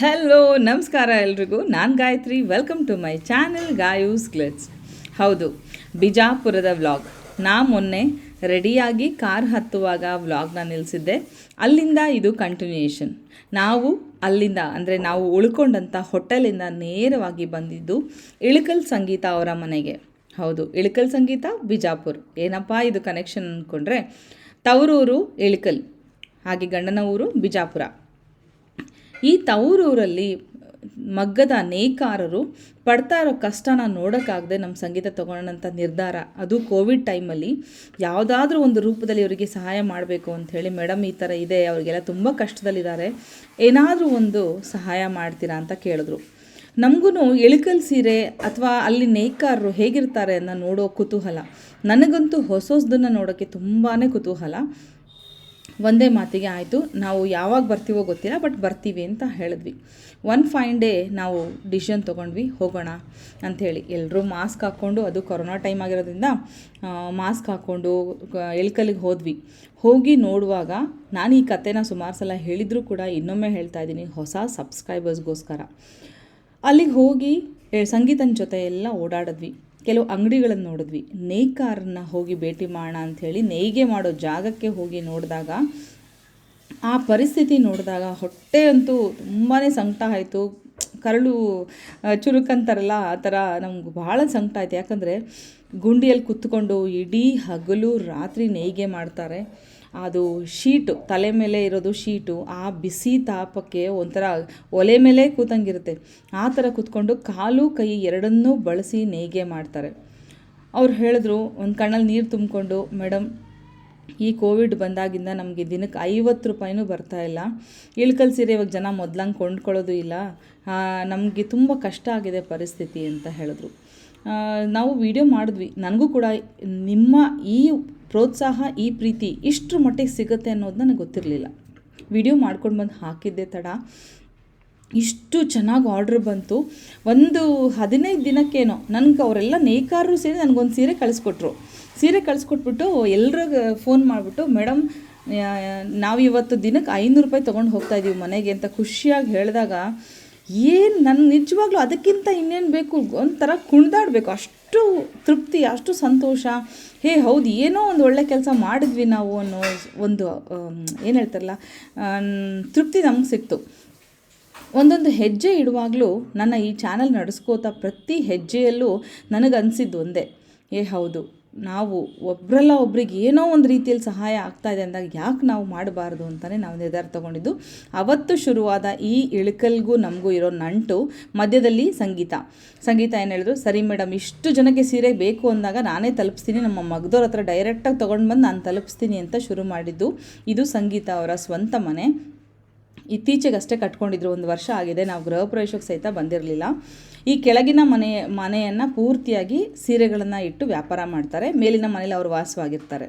Hello ನಮಸ್ಕಾರ ಎಲ್ರಿಗೂ. ನಾನು Gayathri. Welcome to my channel Gayu's glitz ಹೌದು, ಬಿಜಾಪುರದ ವ್ಲಾಗ್ ನಾ ಮೊನ್ನೆ ರೆಡಿಯಾಗಿ ಕಾರ್ ಹತ್ತುವಾಗ ವ್ಲಾಗ್ನ ನಿಲ್ಲಿಸಿದ್ದೆ ಅಲ್ಲಿಂದ ಇದು ಕಂಟಿನ್ಯೂಯೇಷನ್ ನಾವು ಅಲ್ಲಿಂದ, ಅಂದರೆ ನಾವು ಉಳ್ಕೊಂಡಂಥ ಹೋಟೆಲಿಂದ ನೇರವಾಗಿ ಬಂದಿದ್ದು ಇಳಕಲ್ ಸಂಗೀತ ಅವರ ಮನೆಗೆ. ಹೌದು, ಇಳಕಲ್ ಸಂಗೀತ ಬಿಜಾಪುರ್. ಏನಪ್ಪ ಇದು ಕನೆಕ್ಷನ್ ಅಂದ್ಕೊಂಡ್ರೆ ತವರೂರು ಇಳಕಲ್, ಹಾಗೆ ಗಂಡನ ಊರು ಬಿಜಾಪುರ. ಈ ತವರೂರಲ್ಲಿ ಮಗ್ಗದ ನೇಕಾರರು ಪಡ್ತಾ ಇರೋ ಕಷ್ಟನ ನೋಡೋಕ್ಕಾಗದೆ ನಮ್ಮ ಸಂಗೀತ ತೊಗೊಳ್ಳೋಂಥ ನಿರ್ಧಾರ. ಅದು ಕೋವಿಡ್ ಟೈಮಲ್ಲಿ ಯಾವುದಾದ್ರೂ ಒಂದು ರೂಪದಲ್ಲಿ ಅವರಿಗೆ ಸಹಾಯ ಮಾಡಬೇಕು ಅಂಥೇಳಿ ಮೇಡಮ್ ಈ ಥರ ಇದೆ, ಅವರಿಗೆಲ್ಲ ತುಂಬ ಕಷ್ಟದಲ್ಲಿದ್ದಾರೆ, ಏನಾದರೂ ಒಂದು ಸಹಾಯ ಮಾಡ್ತೀರಾ ಅಂತ ಕೇಳಿದ್ರು. ನಮಗೂ ಎಳಕಲ್ ಸೀರೆ ಅಥವಾ ಅಲ್ಲಿ ನೇಕಾರರು ಹೇಗಿರ್ತಾರೆ ಅನ್ನೋ ನೋಡೋ ಕುತೂಹಲ. ನನಗಂತೂ ಹೊಸ ಹೊಸದನ್ನು ನೋಡೋಕ್ಕೆ ತುಂಬಾ ಕುತೂಹಲ. ಒಂದೇ ಮಾತಿಗೆ ಆಯಿತು. ನಾವು ಯಾವಾಗ ಬರ್ತೀವೋ ಗೊತ್ತಿಲ್ಲ, ಬಟ್ ಬರ್ತೀವಿ ಅಂತ ಹೇಳಿದ್ವಿ. ಒನ್ ಫೈನ್ ಡೇ ನಾವು ಡಿಸಿಷನ್ ತೊಗೊಂಡ್ವಿ. ಹೋಗೋಣ ಅಂಥೇಳಿ. ಎಲ್ಲರೂ ಮಾಸ್ಕ್ ಹಾಕ್ಕೊಂಡು, ಅದು ಕೊರೋನಾ ಟೈಮ್ ಆಗಿರೋದ್ರಿಂದ ಮಾಸ್ಕ್ ಹಾಕ್ಕೊಂಡು ಎಳ್ಕಲ್ಲಿಗೆ ಹೋದ್ವಿ. ಹೋಗಿ ನೋಡುವಾಗ ನಾನು ಈ ಕಥೆನ ಸುಮಾರು ಸಲ ಹೇಳಿದರೂ ಕೂಡ ಇನ್ನೊಮ್ಮೆ ಹೇಳ್ತಾ ಇದ್ದೀನಿ, ಹೊಸ ಸಬ್ಸ್ಕ್ರೈಬರ್ಸ್ಗೋಸ್ಕರ ಅಲ್ಲಿಗೆ ಹೋಗಿ ಸಂಗೀತನ ಜೊತೆ ಎಲ್ಲ ಓಡಾಡಿದ್ವಿ. ಕೆಲವು ಅಂಗಡಿಗಳನ್ನು ನೋಡಿದ್ವಿ. ನೇಕಾರನ್ನ ಹೋಗಿ ಭೇಟಿ ಮಾಡೋಣ ಅಂಥೇಳಿ ನೇಯ್ಗೆ ಮಾಡೋ ಜಾಗಕ್ಕೆ ಹೋಗಿ ನೋಡಿದಾಗ, ಆ ಪರಿಸ್ಥಿತಿ ನೋಡಿದಾಗ ಹೊಟ್ಟೆ ಅಂತೂ ತುಂಬಾ ಸಂಕಟ ಆಯಿತು. ಕರಳು ಚುರುಕಂತಾರಲ್ಲ ಆ ಥರ ನಮ್ಗೆ ಭಾಳ ಸಂಕಟ ಆಯಿತು. ಯಾಕಂದರೆ ಗುಂಡಿಯಲ್ಲಿ ಕುತ್ಕೊಂಡು ಇಡೀ ಹಗಲು ರಾತ್ರಿ ನೇಯ್ಗೆ ಮಾಡ್ತಾರೆ. ಅದು ಶೀಟು, ತಲೆ ಮೇಲೆ ಇರೋದು ಶೀಟು, ಆ ಬಿಸಿ ತಾಪಕ್ಕೆ ಒಂಥರ ಒಲೆ ಮೇಲೆ ಕೂತಂಗಿರುತ್ತೆ. ಆ ಥರ ಕೂತ್ಕೊಂಡು ಕಾಲು ಕೈ ಎರಡನ್ನೂ ಬಳಸಿ ನೇಯ್ಗೆ ಮಾಡ್ತಾರೆ. ಅವ್ರು ಹೇಳಿದ್ರು, ಒಂದು ಕಣ್ಣಲ್ಲಿ ನೀರು ತುಂಬಿಕೊಂಡು ಮೇಡಮ್ ಈ ಕೋವಿಡ್ ಬಂದಾಗಿಂದ ನಮಗೆ ದಿನಕ್ಕೆ ಐವತ್ತು ರೂಪಾಯಿನೂ ಬರ್ತಾ ಇಲ್ಲ. ಇಳ್ಕಲ್ ಸೀರೆ ಇವಾಗ ಜನ ಮೊದ್ಲಂಗೆ ಕೊಂಡ್ಕೊಳ್ಳೋದು ಇಲ್ಲ. ನಮಗೆ ತುಂಬ ಕಷ್ಟ ಆಗಿದೆ ಪರಿಸ್ಥಿತಿ, ಅಂತ ಹೇಳಿದ್ರು. ನಾವು ವಿಡಿಯೋ ಮಾಡಿದ್ವಿ. ನನಗೂ ಕೂಡ ನಿಮ್ಮ ಈ ಪ್ರೋತ್ಸಾಹ, ಈ ಪ್ರೀತಿ ಇಷ್ಟರ ಮಟ್ಟಿಗೆ ಸಿಗುತ್ತೆ ಅನ್ನೋದು ನನಗೆ ಗೊತ್ತಿರಲಿಲ್ಲ. ವಿಡಿಯೋ ಮಾಡ್ಕೊಂಡು ಬಂದು ಹಾಕಿದ್ದೆ ತಡ. ಇಷ್ಟು ಚೆನ್ನಾಗಿ ಆರ್ಡ್ರ್ ಬಂತು. ಒಂದು ಹದಿನೈದು ದಿನಕ್ಕೇನೋ ನನಗೆ ಅವರೆಲ್ಲ ನೇಕಾರರು ಸೇರಿ ನನಗೊಂದು ಸೀರೆ ಕಳಿಸ್ಕೊಟ್ರು. ಸೀರೆ ಕಳಿಸ್ಕೊಟ್ಬಿಟ್ಟು ಎಲ್ರಿಗೂ ಫೋನ್ ಮಾಡಿಬಿಟ್ಟು ಮೇಡಮ್ ನಾವು ಇವತ್ತು ದಿನಕ್ಕೆ ಐನೂರು ರೂಪಾಯಿ ತೊಗೊಂಡು ಹೋಗ್ತಾ ಇದೀವಿ ಮನೆಗೆ ಅಂತ ಖುಷಿಯಾಗಿ ಹೇಳಿದಾಗ ಏನು ನನ್ನ ನಿಜವಾಗ್ಲೂ ಅದಕ್ಕಿಂತ ಇನ್ನೇನು ಬೇಕು ಒಂಥರ ಕುಣಿದಾಡಬೇಕು. ಅಷ್ಟು ತೃಪ್ತಿ, ಅಷ್ಟು ಸಂತೋಷ. ಹೇ, ಹೌದು, ಏನೋ ಒಂದು ಒಳ್ಳೆ ಕೆಲಸ ಮಾಡಿದ್ವಿ ನಾವು ಅನ್ನೋ ಒಂದು ಏನು ಹೇಳ್ತಾರಲ್ಲ ತೃಪ್ತಿ ನಮ್ಗೆ ಸಿಕ್ತು. ಒಂದೊಂದು ಹೆಜ್ಜೆ ಇಡುವಾಗಲೂ ನನ್ನ ಈ ಚಾನಲ್ ನಡೆಸ್ಕೋತ ಪ್ರತಿ ಹೆಜ್ಜೆಯಲ್ಲೂ ನನಗನ್ಸಿದ್ದು ಒಂದೇ. ಏ, ಹೌದು. ನಾವು ಒಬ್ಬರಲ್ಲ ಒಬ್ರಿಗೆ ಏನೋ ಒಂದು ರೀತಿಯಲ್ಲಿ ಸಹಾಯ ಆಗ್ತಾ ಇದೆ ಅಂದಾಗ ಯಾಕೆ ನಾವು ಮಾಡಬಾರ್ದು ಅಂತಲೇ ನಾವು ನಿರ್ಧಾರ ತಗೊಂಡಿದ್ದು. ಅವತ್ತು ಶುರುವಾದ ಈ ಇಳಕಲ್ಗೂ ನಮಗೂ ಇರೋ ನಂಟು ಮಧ್ಯದಲ್ಲಿ ಸಂಗೀತ. ಸಂಗೀತ ಏನು ಹೇಳಿದ್ರು, ಸರಿ ಮೇಡಮ್, ಇಷ್ಟು ಜನಕ್ಕೆ ಸೀರೆ ಬೇಕು ಅಂದಾಗ ನಾನೇ ತಲುಪಿಸ್ತೀನಿ, ನಮ್ಮ ಮಗದವ್ರ ಹತ್ರ ಡೈರೆಕ್ಟಾಗಿ ತೊಗೊಂಡು ಬಂದು ನಾನು ತಲುಪಿಸ್ತೀನಿ ಅಂತ ಶುರು ಮಾಡಿದ್ದು. ಇದು ಸಂಗೀತ ಅವರ ಸ್ವಂತ ಮನೆ. ಇತ್ತೀಚೆಗಷ್ಟೇ ಕಟ್ಕೊಂಡಿದ್ರು, ಒಂದು ವರ್ಷ ಆಗಿದೆ, ನಾವು ಗೃಹ ಪ್ರವೇಶಕ್ಕೆ ಸಹಿತ ಬಂದಿರಲಿಲ್ಲ. ಈ ಕೆಳಗಿನ ಮನೆ, ಮನೆಯನ್ನು ಪೂರ್ತಿಯಾಗಿ ಸೀರೆಗಳನ್ನು ಇಟ್ಟು ವ್ಯಾಪಾರ ಮಾಡ್ತಾರೆ, ಮೇಲಿನ ಮನೇಲಿ ಅವರು ವಾಸವಾಗಿರ್ತಾರೆ.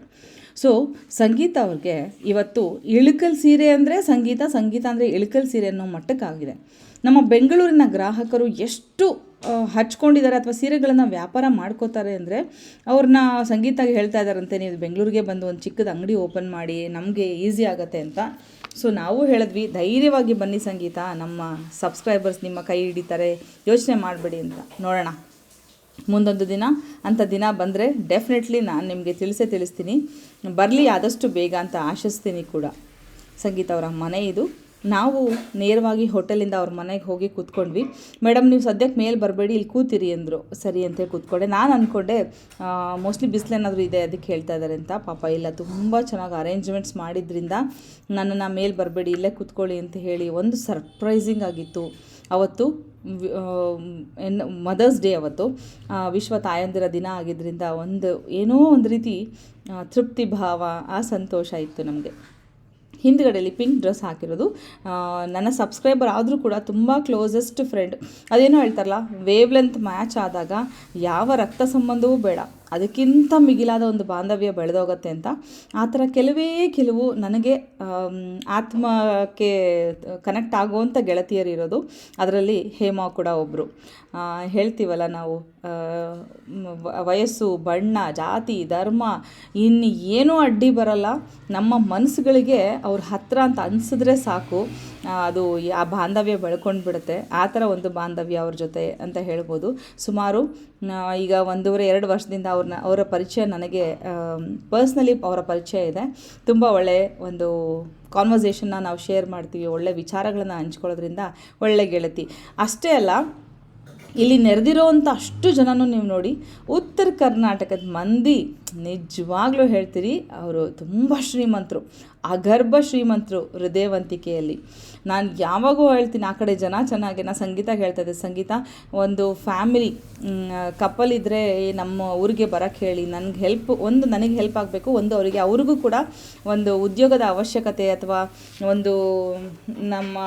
ಸೊ ಸಂಗೀತ ಅವ್ರಿಗೆ ಇವತ್ತು ಇಳುಕಲ್ ಸೀರೆ ಅಂದರೆ ಸಂಗೀತ ಸಂಗೀತ ಅಂದರೆ ಇಳುಕಲ್ ಸೀರೆ ಅನ್ನೋ ಮಟ್ಟಕ್ಕಾಗಿದೆ. ನಮ್ಮ ಬೆಂಗಳೂರಿನ ಗ್ರಾಹಕರು ಎಷ್ಟು ಹಚ್ಕೊಂಡಿದ್ದಾರೆ ಅಥವಾ ಸೀರೆಗಳನ್ನು ವ್ಯಾಪಾರ ಮಾಡ್ಕೋತಾರೆ ಅಂದರೆ ಅವ್ರನ್ನ ಸಂಗೀತಾಗಿ ಹೇಳ್ತಾ ಇದ್ದಾರಂತೆ ನೀವು ಬೆಂಗಳೂರಿಗೆ ಬಂದು ಒಂದು ಚಿಕ್ಕದ ಅಂಗಡಿ ಓಪನ್ ಮಾಡಿ ನಮಗೆ ಈಸಿ ಆಗುತ್ತೆ ಅಂತ. ಸೊ ನಾವು ಹೇಳಿದ್ವಿ, ಧೈರ್ಯವಾಗಿ ಬನ್ನಿ ಸಂಗೀತ. ನಮ್ಮ ಸಬ್ಸ್ಕ್ರೈಬರ್ಸ್ ನಿಮ್ಮ ಕೈ ಹಿಡಿತಾರೆ. ಯೋಚನೆ ಮಾಡಬೇಡಿ ಅಂತ. ನೋಡೋಣ. ಮುಂದೊಂದು ದಿನ ಅಂಥ ದಿನ ಬಂದರೆ ಡೆಫಿನೆಟ್ಲಿ ನಾನು ನಿಮಗೆ ತಿಳಿಸೇ ತಿಳಿಸ್ತೀನಿ. ಬರಲಿ ಆದಷ್ಟು ಬೇಗ ಅಂತ ಆಶಿಸ್ತೀನಿ ಕೂಡ. ಸಂಗೀತ ಅವರ ಮನೆ ಇದು. ನಾವು ನೇರವಾಗಿ ಹೋಟೆಲಿಂದ ಅವ್ರ ಮನೆಗೆ ಹೋಗಿ ಕೂತ್ಕೊಂಡ್ವಿ. ಮೇಡಮ್, ನೀವು ಸದ್ಯಕ್ಕೆ ಮೇಲೆ ಬರಬೇಡಿ, ಇಲ್ಲಿ ಕೂತಿರಿ ಅಂದರು. ಸರಿ ಅಂತೇಳಿ ಕೂತ್ಕೊಂಡೆ. ನಾನು ಅಂದ್ಕೊಂಡೆ ಮೋಸ್ಟ್ಲಿ ಬಿಸಿಲೇನಾದರೂ ಇದೆ ಅದಕ್ಕೆ ಹೇಳ್ತಾ ಇದ್ದಾರೆ ಅಂತ. ಪಾಪ ಇಲ್ಲ, ತುಂಬ ಚೆನ್ನಾಗಿ ಅರೇಂಜ್ಮೆಂಟ್ಸ್ ಮಾಡಿದ್ರಿಂದ ನನ್ನನ್ನು ಮೇಲೆ ಬರಬೇಡಿ, ಇಲ್ಲೇ ಕೂತ್ಕೊಳ್ಳಿ ಅಂತ ಹೇಳಿ ಒಂದು ಸರ್ಪ್ರೈಸಿಂಗ್ ಆಗಿತ್ತು. ಅವತ್ತು ಏನು ಮದರ್ಸ್ ಡೇ ಅವತ್ತು ವಿಶ್ವ ತಾಯಂದಿರ ದಿನ ಆಗಿದ್ದರಿಂದ ಒಂದು, ಏನೋ ಒಂದು ರೀತಿ ತೃಪ್ತಿ ಭಾವ, ಆ ಸಂತೋಷ ಇತ್ತು ನಮಗೆ. ಹಿಂದ್ಗಡೆಯಲ್ಲಿ ಪಿಂಕ್ ಡ್ರೆಸ್ ಹಾಕಿರೋದು. ನನ್ನ ಸಬ್ಸ್ಕ್ರೈಬರ್ ಆದರೂ ಕೂಡ ತುಂಬ ಕ್ಲೋಸೆಸ್ಟ್ ಫ್ರೆಂಡ್ ಅದೇನೋ ಹೇಳ್ತಾರಲ್ಲ ವೇವ್ ಲೆಂತ್ ಮ್ಯಾಚ್ ಆದಾಗ ಯಾವ ರಕ್ತ ಸಂಬಂಧವೂ ಬೇಡ. ಅದಕ್ಕಿಂತ ಮಿಗಿಲಾದ ಒಂದು ಬಾಂಧವ್ಯ ಬೆಳೆದೋಗತ್ತೆ ಅಂತ ಆ ಥರ ಕೆಲವೇ ಕೆಲವು ನನಗೆ ಆತ್ಮಕ್ಕೆ ಕನೆಕ್ಟ್ ಆಗುವಂಥ ಗೆಳತಿಯರು ಇರೋದು ಅದರಲ್ಲಿ ಹೇಮಾ ಕೂಡ ಒಬ್ಬರು ಹೇಳ್ತೀವಲ್ಲ ನಾವು ವಯಸ್ಸು, ಬಣ್ಣ, ಜಾತಿ, ಧರ್ಮ ಇನ್ನು ಏನೂ ಅಡ್ಡಿ ಬರಲ್ಲ. ನಮ್ಮ ಮನಸ್ಸುಗಳಿಗೆ ಅವ್ರ ಹತ್ರ ಅಂತ ಅನಿಸಿದ್ರೆ ಸಾಕು. ಅದು ಆ ಬಾಂಧವ್ಯ ಬೆಳ್ಕೊಂಡು ಬಿಡುತ್ತೆ ಆ ಥರ ಒಂದು ಬಾಂಧವ್ಯ ಅವ್ರ ಜೊತೆ ಅಂತ ಹೇಳ್ಬೋದು. ಸುಮಾರು ಈಗ ಒಂದೂವರೆ, ಎರಡು ವರ್ಷದಿಂದ ಅವ್ರನ್ನ ಅವರ ಪರಿಚಯ ನನಗೆ ಪರ್ಸ್ನಲಿ ಅವರ ಪರಿಚಯ ಇದೆ. ತುಂಬ ಒಳ್ಳೆ ಒಂದು ಕಾನ್ವರ್ಸೇಷನ್ನ ನಾವು ಶೇರ್ ಮಾಡ್ತೀವಿ, ಒಳ್ಳೆ ವಿಚಾರಗಳನ್ನು ಹಂಚ್ಕೊಳ್ಳೋದ್ರಿಂದ ಒಳ್ಳೆ ಗೆಳತಿ. ಅಷ್ಟೇ ಅಲ್ಲ, ಇಲ್ಲಿ ನೆರೆದಿರೋವಂಥ ಅಷ್ಟು ಜನನೂ ನೀವು ನೋಡಿ, ಉತ್ತರ ಕರ್ನಾಟಕದ ಮಂದಿ ನಿಜವಾಗ್ಲೂ ಹೇಳ್ತೀರಿ, ಅವರು ತುಂಬ ಶ್ರೀಮಂತರು, ಅಗರ್ಭ ಶ್ರೀಮಂತರು ಹೃದಯವಂತಿಕೆಯಲ್ಲಿ. ನಾನು ಯಾವಾಗೂ ಹೇಳ್ತೀನಿ ಆ ಕಡೆ ಜನ ಚೆನ್ನಾಗಿ ನಾನು ಸಂಗೀತ ಹೇಳ್ತಾ ಇದ್ದೆ. ಸಂಗೀತ ಒಂದು ಫ್ಯಾಮಿಲಿ ಕಪಲ್ ಇದ್ದರೆ ನಮ್ಮ ಊರಿಗೆ ಬರೋಕ್ಕೆ ಹೇಳಿ, ನನಗೆ ಹೆಲ್ಪ್ ಒಂದು ನನಗೆ ಹೆಲ್ಪ್ ಆಗಬೇಕು, ಒಂದು ಅವರಿಗೆ, ಅವ್ರಿಗೂ ಕೂಡ ಒಂದು ಉದ್ಯೋಗದ ಅವಶ್ಯಕತೆ ಅಥವಾ ಒಂದು ನಮ್ಮ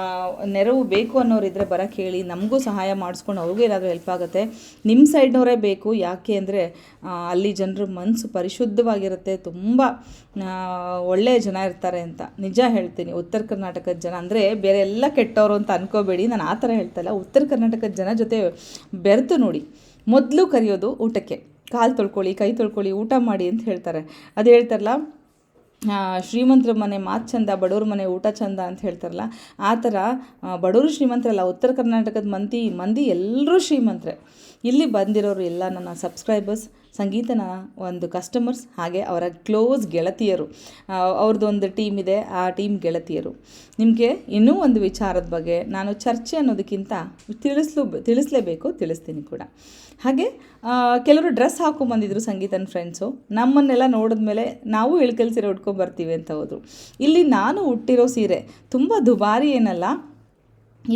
ನೆರವು ಬೇಕು ಅನ್ನೋರು ಇದ್ದರೆ ಬರೋಕ್ಕೆ ಹೇಳಿ, ನಮಗೂ ಸಹಾಯ ಮಾಡಿಸ್ಕೊಂಡು ಅವ್ರಿಗೂ ಏನಾದರೂ ಹೆಲ್ಪ್ ಆಗುತ್ತೆ. ನಿಮ್ಮ ಸೈಡ್ನವರೇ ಬೇಕು, ಯಾಕೆ ಅಂದರೆ ಅಲ್ಲಿ ಜನರ ಮನಸ್ಸು ಪರಿಶುದ್ಧವಾಗಿರುತ್ತೆ, ತುಂಬ ಒಳ್ಳೆಯ ಜನ ಇರ್ತಾರೆ ಅಂತ. ನಿಜ ಹೇಳ್ತೀನಿ, ಉತ್ತರ ಕರ್ನಾಟಕದ ಜನ ಅಂದರೆ ಬೇರೆ ಎಲ್ಲ ಕೆಟ್ಟವರು ಅಂತ ಅನ್ಕೋಬೇಡಿ. ನಾನು ಆ ಥರ ಹೇಳ್ತಲ್ಲ ಉತ್ತರ ಕರ್ನಾಟಕದ ಜನ ಜೊತೆ ಬೆರೆತು ನೋಡಿ. ಮೊದಲು ಕರೆಯೋದು ಊಟಕ್ಕೆ. ಕಾಲು ತೊಳ್ಕೊಳ್ಳಿ, ಕೈ ತೊಳ್ಕೊಳ್ಳಿ, ಊಟ ಮಾಡಿ ಅಂತ ಹೇಳ್ತಾರೆ. ಅದು ಹೇಳ್ತಾರಲ್ಲ ಶ್ರೀಮಂತರ ಮನೆ ಮಾತು ಚಂದ, ಬಡವ್ರ ಮನೆ ಊಟ ಚಂದ ಅಂತ ಹೇಳ್ತಾರಲ್ಲ, ಆ ಥರ ಬಡವರು ಶ್ರೀಮಂತರಲ್ಲ ಉತ್ತರ ಕರ್ನಾಟಕದ ಮಂದಿ ಮಂದಿ ಎಲ್ಲರೂ ಶ್ರೀಮಂತರೆ. ಇಲ್ಲಿ ಬಂದಿರೋರು ಎಲ್ಲ ನನ್ನ ಸಬ್ಸ್ಕ್ರೈಬರ್ಸ್ ಸಂಗೀತನ ಒಂದು ಕಸ್ಟಮರ್ಸ್ ಹಾಗೆ ಅವರ ಕ್ಲೋಸ್ ಗೆಳತಿಯರು. ಅವ್ರದ್ದೊಂದು ಟೀಮ್ ಇದೆ, ಆ ಟೀಮ್ ಗೆಳತಿಯರು. ನಿಮಗೆ ಇನ್ನೂ ಒಂದು ವಿಚಾರದ ಬಗ್ಗೆ ನಾನು ಚರ್ಚೆ ಅನ್ನೋದಕ್ಕಿಂತ ತಿಳಿಸ್ಲು, ತಿಳಿಸ್ಲೇಬೇಕು, ತಿಳಿಸ್ತೀನಿ ಕೂಡ. ಹಾಗೆ ಕೆಲವರು ಡ್ರೆಸ್ ಹಾಕೊಂಬಂದಿದ್ರು ಸಂಗೀತನ ಫ್ರೆಂಡ್ಸು ನಮ್ಮನ್ನೆಲ್ಲ ನೋಡಿದ್ಮೇಲೆ ನಾವು ಇಳ್ಕಲ್ ಸೀರೆ ಉಟ್ಕೊಂಡ್ಬರ್ತೀವಿ ಅಂತ ಹೋದರು. ಇಲ್ಲಿ ನಾನು ಹುಟ್ಟಿರೋ ಸೀರೆ ತುಂಬ ದುಬಾರಿ ಏನಲ್ಲ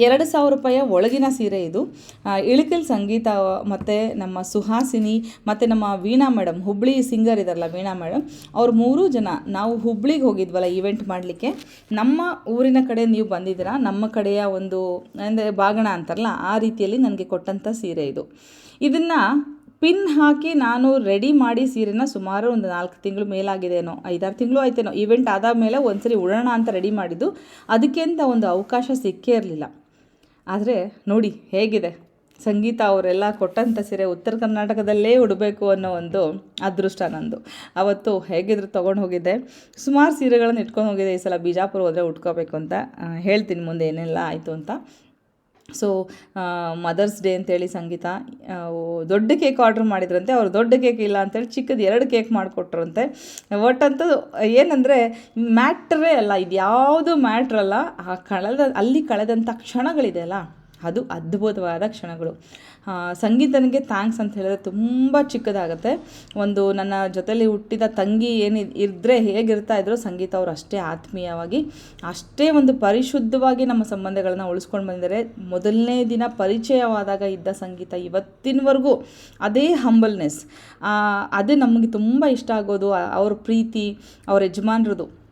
ಎರಡು ಸಾವಿರ ರೂಪಾಯಿಯ ಒಳಗಿನ ಸೀರೆ ಇದು. ಇಳಿಕಲ್ ಸಂಗೀತ ಮತ್ತು ನಮ್ಮ ಸುಹಾಸಿನಿ ಮತ್ತು ನಮ್ಮ ವೀಣಾ ಮೇಡಮ್ ಹುಬ್ಳಿ ಸಿಂಗರ್ ಇದಾರಲ್ಲ ವೀಣಾ ಮೇಡಮ್ ಅವ್ರು ಮೂರೂ ಜನ ನಾವು ಹುಬ್ಳಿಗೆ ಹೋಗಿದ್ವಲ್ಲ ಇವೆಂಟ್ ಮಾಡಲಿಕ್ಕೆ. ನಮ್ಮ ಊರಿನ ಕಡೆ ನೀವು ಬಂದಿದ್ದೀರಾ? ನಮ್ಮ ಕಡೆಯ ಒಂದು ಅಂದರೆ ಬಾಗಣ ಅಂತಾರಲ್ಲ, ಆ ರೀತಿಯಲ್ಲಿ ನನಗೆ ಕೊಟ್ಟಂಥ ಸೀರೆ ಇದು. ಇದನ್ನು ಪಿನ್ ಹಾಕಿ ನಾನು ರೆಡಿ ಮಾಡಿ ಸೀರೆನ ಸುಮಾರು ಒಂದು ನಾಲ್ಕು ತಿಂಗಳು ಮೇಲಾಗಿದೆನೋ, ಐದಾರು ತಿಂಗಳು ಆಯ್ತೇನೋ ಇವೆಂಟ್ ಮೇಲೆ ಒಂದ್ಸರಿ ಉಡೋಣ ಅಂತ ರೆಡಿ ಮಾಡಿದ್ದು ಅದಕ್ಕೆ ಅಂತ ಒಂದು ಅವಕಾಶ ಸಿಕ್ಕೇ ಇರಲಿಲ್ಲ. ಆದರೆ ನೋಡಿ ಹೇಗಿದೆ, ಸಂಗೀತ ಅವರೆಲ್ಲ ಕೊಟ್ಟಂಥ ಸೀರೆ ಉತ್ತರ ಕರ್ನಾಟಕದಲ್ಲೇ ಉಡಬೇಕು ಅನ್ನೋ ಒಂದು ಅದೃಷ್ಟ ನಂದು. ಅವತ್ತು ಹೇಗಿದ್ರು ತೊಗೊಂಡು ಹೋಗಿದ್ದೆ, ಸುಮಾರು ಸೀರೆಗಳನ್ನು ಇಟ್ಕೊಂಡು ಹೋಗಿದ್ದೆ, ಈ ಸಲ ಬಿಜಾಪುರ ಹೋದರೆ ಉಟ್ಕೋಬೇಕು ಅಂತ ಹೇಳ್ತೀನಿ ಮುಂದೆ ಏನೆಲ್ಲ ಆಯಿತು ಅಂತ. ಸೊ ಮದರ್ಸ್ ಡೇ ಅಂತೇಳಿ ಸಂಗೀತ ದೊಡ್ಡ ಕೇಕ್ ಆರ್ಡ್ರ್ ಮಾಡಿದ್ರಂತೆ. ಅವ್ರು ದೊಡ್ಡ ಕೇಕ್ ಇಲ್ಲ ಅಂತೇಳಿ ಚಿಕ್ಕದು ಎರಡು ಕೇಕ್ ಮಾಡಿಕೊಟ್ರಂತೆ. ಒಟ್ಟಂತೂ ಏನಂದರೆ, ಮ್ಯಾಟ್ರೇ ಅಲ್ಲ, ಇದು ಯಾವುದು ಮ್ಯಾಟ್ರ್ ಅಲ್ಲ, ಆ ಕಳೆದ, ಅಲ್ಲಿ ಕಳೆದಂಥ ಕ್ಷಣಗಳಿದೆಯಲ್ಲ ಅದು ಅದ್ಭುತವಾದ ಕ್ಷಣಗಳು. ಸಂಗೀತನಿಗೆ ಥ್ಯಾಂಕ್ಸ್ ಅಂತ ಹೇಳಿದ್ರೆ ತುಂಬ ಚಿಕ್ಕದಾಗತ್ತೆ. ಒಂದು ನನ್ನ ಜೊತೆಲಿ ಹುಟ್ಟಿದ ತಂಗಿ ಏನು ಇದ್ದರೆ ಹೇಗಿರ್ತಾ ಇದ್ರೋ ಸಂಗೀತ ಅವರು ಅಷ್ಟೇ ಆತ್ಮೀಯವಾಗಿ, ಅಷ್ಟೇ ಒಂದು ಪರಿಶುದ್ಧವಾಗಿ ನಮ್ಮ ಸಂಬಂಧಗಳನ್ನ ಉಳಿಸ್ಕೊಂಡು ಬಂದಿದ್ದಾರೆ. ಮೊದಲನೇ ದಿನ ಪರಿಚಯವಾದಾಗ ಇದ್ದ ಸಂಗೀತ ಇವತ್ತಿನವರೆಗೂ ಅದೇ ಹಂಬಲ್ನೆಸ್ ಅದೇ ನಮಗೆ ತುಂಬ ಇಷ್ಟ ಆಗೋದು. ಅವ್ರ ಪ್ರೀತಿ, ಅವ್ರ ಯಜಮಾನ್ರದು.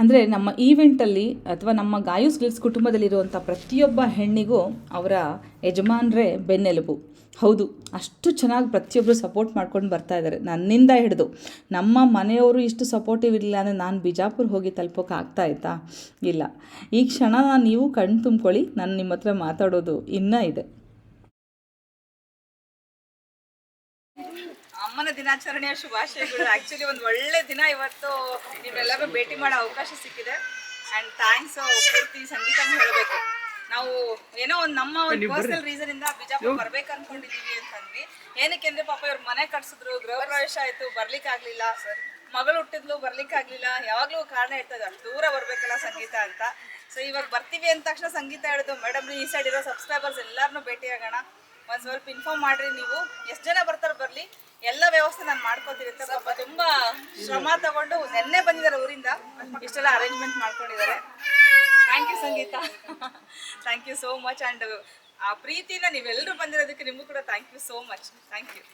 ಅಂದರೆ ನಮ್ಮ ಈವೆಂಟಲ್ಲಿ ಅಥವಾ ನಮ್ಮ ಗಾಯು ಸ್ಕಿಲ್ಸ್ ಕುಟುಂಬದಲ್ಲಿರುವಂಥ ಪ್ರತಿಯೊಬ್ಬ ಹೆಣ್ಣಿಗೂ ಅವರ ಯಜಮಾನರೇ ಬೆನ್ನೆಲುಬು. ಹೌದು, ಅಷ್ಟು ಚೆನ್ನಾಗಿ ಪ್ರತಿಯೊಬ್ಬರು ಸಪೋರ್ಟ್ ಮಾಡ್ಕೊಂಡು ಬರ್ತಾ ಇದ್ದಾರೆ ನನ್ನಿಂದ ಹಿಡಿದು ನಮ್ಮ ಮನೆಯವರು ಇಷ್ಟು ಸಪೋರ್ಟಿವ್ ಇರಲಿಲ್ಲ ಅಂದರೆ ನಾನು ಬಿಜಾಪುರ ಹೋಗಿ ತಲುಪೋಕೆ ಆಗ್ತಾ ಇತ್ತಾ? ಇಲ್ಲ. ಈ ಕ್ಷಣ ನೀವು ಕಣ್ಣು ತುಂಬ್ಕೊಳ್ಳಿ, ನಾನು ನಿಮ್ಮ ಹತ್ರ ಮಾತಾಡೋದು ಇನ್ನೂ ಇದೆ. ದಿನಾಚರಣೆಯ ಶುಭಾಶಯಗಳು. ಆಕ್ಚುಲಿ ಒಂದು ಒಳ್ಳೆ ದಿನ ಇವತ್ತು ನೀವೆಲ್ಲರೂ ಭೇಟಿ ಮಾಡೋ ಅವಕಾಶ ಸಿಕ್ಕಿದೆ. ಅಂಡ್ ಥ್ಯಾಂಕ್ಸ್ ಪೂರ್ತಿ ಸಂಗೀತ ಹೇಳಬೇಕು. ನಾವು ಏನೋ ಒಂದು ನಮ್ಮ ಒಂದು ಪರ್ಸನಲ್ ರೀಸನ್ ಇಂದ ಬಿಜಾಪುರ ಬರ್ಬೇಕು ಅನ್ಕೊಂಡಿದೀವಿ ಅಂತಂದ್ವಿ ಏನಕ್ಕೆ ಅಂದ್ರೆ ಪಾಪ ಇವ್ರ ಮನೆ ಕಟ್ಸಿದ್ರು ಗೃಹ ಪ್ರವೇಶ ಆಯ್ತು ಬರ್ಲಿಕ್ಕೆ ಆಗ್ಲಿಲ್ಲ. ಮಗಳು ಹುಟ್ಟಿದ್ಲು ಬರ್ಲಿಕ್ಕೆ ಆಗ್ಲಿಲ್ಲ. ಯಾವಾಗ್ಲೂ ಕಾರಣ ಇರ್ತದೆ ಅಷ್ಟು ದೂರ ಬರ್ಬೇಕಲ್ಲ ಸಂಗೀತ ಅಂತ. ಸೊ ಇವಾಗ ಬರ್ತೀವಿ ಅಂದ ತಕ್ಷಣ ಸಂಗೀತ ಹೇಳಿದ್ರು ಮೇಡಮ್ ಈ ಸೈಡ್ ಇರೋ ಸಬ್ಸ್ಕ್ರೈಬರ್ಸ್ ಎಲ್ಲರನ್ನೂ ಭೇಟಿ ಆಗೋಣ ಒಂದ್ ಸ್ವಲ್ಪ ಇನ್ಫಾರ್ಮ್ ಮಾಡ್ರಿ ನೀವು. ಎಷ್ಟು ಜನ ಬರ್ತಾರ ಬರ್ಲಿ? ಎಲ್ಲ ವ್ಯವಸ್ಥೆ ನಾನು ಮಾಡ್ಕೊತಿರುತ್ತೆ. ಅಂತ ಪಾಪ ತುಂಬಾ ಶ್ರಮ ತಗೊಂಡು ನೆನ್ನೆ ಬಂದಿದ್ದಾರೆ ಊರಿಂದ. ಇಷ್ಟೆಲ್ಲ ಅರೇಂಜ್ಮೆಂಟ್ ಮಾಡ್ಕೊಂಡಿದ್ದಾರೆ. Thank you Sangeetha. Thank you so much and ಆ ಪ್ರೀತಿನ ನೀವೆಲ್ಲರೂ ಬಂದಿರೋದಕ್ಕೆ ನಿಮಗೂ ಕೂಡ thank you so much thank you